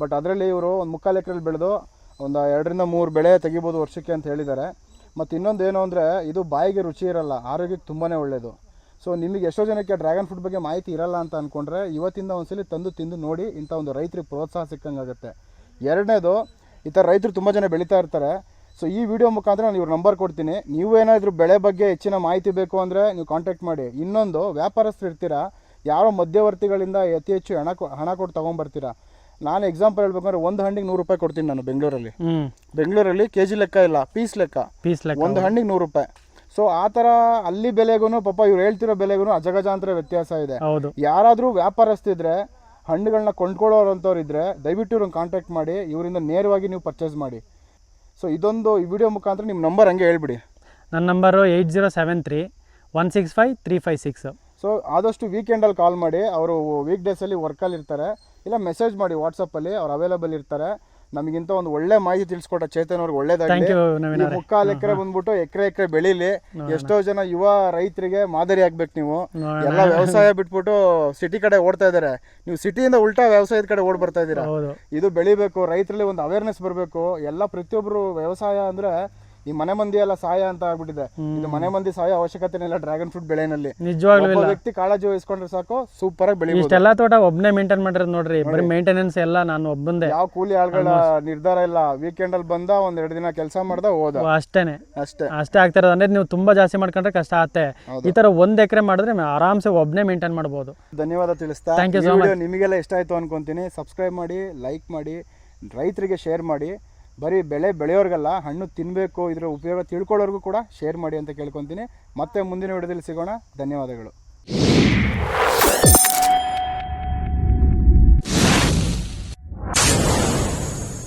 ಬಟ್ ಅದರಲ್ಲಿ ಇವರು ಒಂದು ಮುಕ್ಕಾಲು ಎಕರೆಲಿ ಬೆಳೆದು ಒಂದು ಎರಡರಿಂದ ಮೂರು ಬೆಳೆ ತೆಗಿಬೋದು ವರ್ಷಕ್ಕೆ ಅಂತ ಹೇಳಿದ್ದಾರೆ. ಮತ್ತು ಇನ್ನೊಂದು ಏನು ಅಂದರೆ, ಇದು ಬಾಯಿಗೆ ರುಚಿ ಇರಲ್ಲ, ಆರೋಗ್ಯಕ್ಕೆ ತುಂಬಾ ಒಳ್ಳೆಯದು ಸೊ ನಿಮಗೆ ಎಷ್ಟೋ ಜನಕ್ಕೆ ಡ್ರ್ಯಾಗನ್ ಫ್ರೂಟ್ ಬಗ್ಗೆ ಮಾಹಿತಿ ಇರಲ್ಲ ಅಂತ ಅಂದ್ಕೊಂಡ್ರೆ ಇವತ್ತಿಂದ ಒಂದ್ಸಲಿ ತಂದು ತಿಂದು ನೋಡಿ, ಇಂಥ ಒಂದು ರೈತರಿಗೆ ಪ್ರೋತ್ಸಾಹ ಸಿಕ್ಕಂಗಾಗುತ್ತೆ. ಎರಡನೇದು, ಈ ಥರ ರೈತರು ತುಂಬ ಜನ ಬೆಳೀತಾ ಇರ್ತಾರೆ. ಸೊ ಈ ವಿಡಿಯೋ ಮುಖಾಂತರ ನಾನು ಇವ್ರ ನಂಬರ್ ಕೊಡ್ತೀನಿ. ನೀವು ಏನಾದರೂ ಬೆಳೆ ಬಗ್ಗೆ ಹೆಚ್ಚಿನ ಮಾಹಿತಿ ಬೇಕು ಅಂದರೆ ನೀವು ಕಾಂಟ್ಯಾಕ್ಟ್ ಮಾಡಿ. ಇನ್ನೊಂದು, ವ್ಯಾಪಾರಸ್ಥರು ಇರ್ತೀರಾ, ಯಾರೋ ಮಧ್ಯವರ್ತಿಗಳಿಂದ ಅತಿ ಹೆಚ್ಚು ಹಣ ಹಣ ಕೊಟ್ಟು ತೊಗೊಂಬರ್ತೀರಾ ನಾನು ಎಕ್ಸಾಂಪಲ್ ಹೇಳ್ಬೇಕಂದ್ರೆ ಒಂದು ಹಣ್ಣಿಗೆ ನೂರು ರೂಪಾಯಿ ಕೊಡ್ತೀನಿ ನಾನು ಬೆಂಗಳೂರಲ್ಲಿ. ಬೆಂಗಳೂರಲ್ಲಿ ಕೆ ಜಿ ಲೆಕ್ಕ ಇಲ್ಲ ಪೀಸ್ ಲೆಕ್ಕ. ಪೀಸ್ ಲೆಕ್ಕ ಒಂದು ಹಣ್ಣಿಗೆ ನೂರು ರೂಪಾಯಿ. ಸೊ ಆ ಥರ ಅಲ್ಲಿ ಬೆಲೆಗೂ ಪಾಪ ಇವ್ರು ಹೇಳ್ತಿರೋ ಬೆಲೆಗೂ ಅಜಗಜಾಂತರ ವ್ಯತ್ಯಾಸ ಇದೆ. ಹೌದು. ಯಾರಾದರೂ ವ್ಯಾಪಾರಸ್ಥಿದ್ರೆ ಹಣ್ಣುಗಳನ್ನ ಕೊಂಡ್ಕೊಳ್ಳೋರಂಥವ್ರು ಇದ್ರೆ ದಯವಿಟ್ಟು ಇವ್ರನ್ನ ಕಾಂಟ್ಯಾಕ್ಟ್ ಮಾಡಿ ಇವರಿಂದ ನೇರವಾಗಿ ನೀವು ಪರ್ಚೇಸ್ ಮಾಡಿ. ಸೊ ಇದೊಂದು ಈ ವಿಡಿಯೋ ಮುಖಾಂತರ ನಿಮ್ಮ ನಂಬರ್ ಹಂಗೆ ಹೇಳ್ಬಿಡಿ. ನನ್ನ number eight zero seven three one six five three five six so ಆದಷ್ಟು ವೀಕೆಂಡಲ್ಲಿ ಕಾಲ್ ಮಾಡಿ ಅವರು ವೀಕ್ ಡೇಸಲ್ಲಿ ವರ್ಕಲ್ಲಿ ಇರ್ತಾರೆ ಇಲ್ಲ ಮೆಸೇಜ್ ಮಾಡಿ ವಾಟ್ಸಪ್ಪಲ್ಲಿ ಅವ್ರು ಅವೈಲೇಬಲ್ ಇರ್ತಾರೆ. ನಮಗಿಂತ ಒಂದು ಒಳ್ಳೆ ಮಾಹಿತಿ ತಿಳಿಸ್ಕೊಟ್ಟ ಚೇತನ್ ಅವ್ರಿಗೆ ಒಳ್ಳೇದಾಗಲಿ. ಮುಕ್ಕಾಲು ಎಕರೆ ಬಂದ್ಬಿಟ್ಟು ಎಕರೆ ಎಕರೆ ಬೆಳೀಲಿ. ಎಷ್ಟೋ ಜನ ಯುವ ರೈತರಿಗೆ ಮಾದರಿ ಆಗ್ಬೇಕು ನೀವು. ಎಲ್ಲ ವ್ಯವಸಾಯ ಬಿಟ್ಬಿಟ್ಟು ಸಿಟಿ ಕಡೆ ಓಡ್ತಾ ಇದಾರೆ. ನೀವು ಸಿಟಿಯಿಂದ ಉಲ್ಟಾ ವ್ಯವಸಾಯದ ಕಡೆ ಓಡ್ ಬರ್ತಾ ಇದ್ದೀರಾ? ಇದು ಬೆಳಿಬೇಕು ರೈತರಲ್ಲಿ ಒಂದು ಅವೇರ್ನೆಸ್ ಬರಬೇಕು. ಎಲ್ಲ ಪ್ರತಿಯೊಬ್ರು ವ್ಯವಸಾಯ ಅಂದ್ರೆ ಈ ಮನೆ ಮಂದಿ ಎಲ್ಲ ಸಹಾಯ ಅಂತ ಆಗ್ಬಿಟ್ಟಿದೆ. ಇದು ಮನೆ ಮಂದಿ ಸಹಾಯ ಅವಶ್ಯಕತೆ ಇಲ್ಲ ಡ್ರ್ಯಾಗನ್ ಫ್ರೂಟ್ ಬೆಳೆನಲ್ಲಿ. ನಿಜವಾಗ್ಲೂ ಒಬ್ಬ ಇಲ್ಲ. ವ್ಯಕ್ತಿ ಕಾಳಜಿ ವಹಿಸ್ಕೊಂಡ್ರೆ ಸಾಕು ಸೂಪರ್ ಆಗಿ ಬೆಳಿಬೋದು. ಇಷ್ಟೆಲ್ಲ ತೋಟ ಒಬ್ಬನೇ ಮೇಂಟೈನ್ ಮಾಡಿರೋದು ನೋಡ್ರಿ ಬರೀ ಮೇಂಟೆನೆನ್ಸ್ ಎಲ್ಲ ನಾನು ಒಬ್ಬಂದೆ. ಯಾವ ಕೂಲಿ ಆಳ್ಗಳ ನಿರ್ಧಾರ ಇಲ್ಲ. ವೀಕೆಂಡ್ ಅಲ್ಲಿ ಬಂದ ಒಂದ್ ಎರಡು ದಿನ ಕೆಲಸ ಮಾಡ್ದ ಹೋದ. ಅಷ್ಟೇನೆ. ಅಷ್ಟೇ. ಅಷ್ಟೇ ಆಗ್ತಿರೋದು ಅಂದ್ರೆ ನೀವು ತುಂಬಾ ಜಾಸ್ತಿ ಮಾಡ್ಕೊಂಡ್ರೆ ಕಷ್ಟ ಆಗುತ್ತೆ ಹೌದು. ಈ ತರ ಒಂದ್ ಎಕರೆ ಮಾಡಿದ್ರೆ ಆರಾಮ್ಸೆ ಒಬ್ಬನೇ ಮೇಂಟೈನ್ ಮಾಡ್ಬೋದು. ಧನ್ಯವಾದ ತಿಳಿಸ್ತಾ. Thank you ಈ ವಿಡಿಯೋ ನಿಮಗೆಲ್ಲ ಇಷ್ಟ ಆಯ್ತು ಅನ್ಕೊಂತೀನಿ. ಸಬ್ಸ್ಕ್ರೈಬ್ ಮಾಡಿ ಲೈಕ್ ಮಾಡಿ ರೈತರಿಗೆ ಶೇರ್ ಮಾಡಿ. ಬರೀ ಬೆಳೆ ಬೆಳೆಯೋರಿಗಲ್ಲ, ಹಣ್ಣು ತಿನ್ನಬೇಕು ಇದರ ಉಪಯೋಗ ತಿಳ್ಕೊಳ್ಳೋರ್ಗೂ ಕೂಡ ಶೇರ್ ಮಾಡಿ ಅಂತ ಕೇಳ್ಕೊತೀನಿ. ಮತ್ತೆ ಮುಂದಿನ ವಿಡಿಯೋದಲ್ಲಿ ಸಿಗೋಣ. ಧನ್ಯವಾದಗಳು.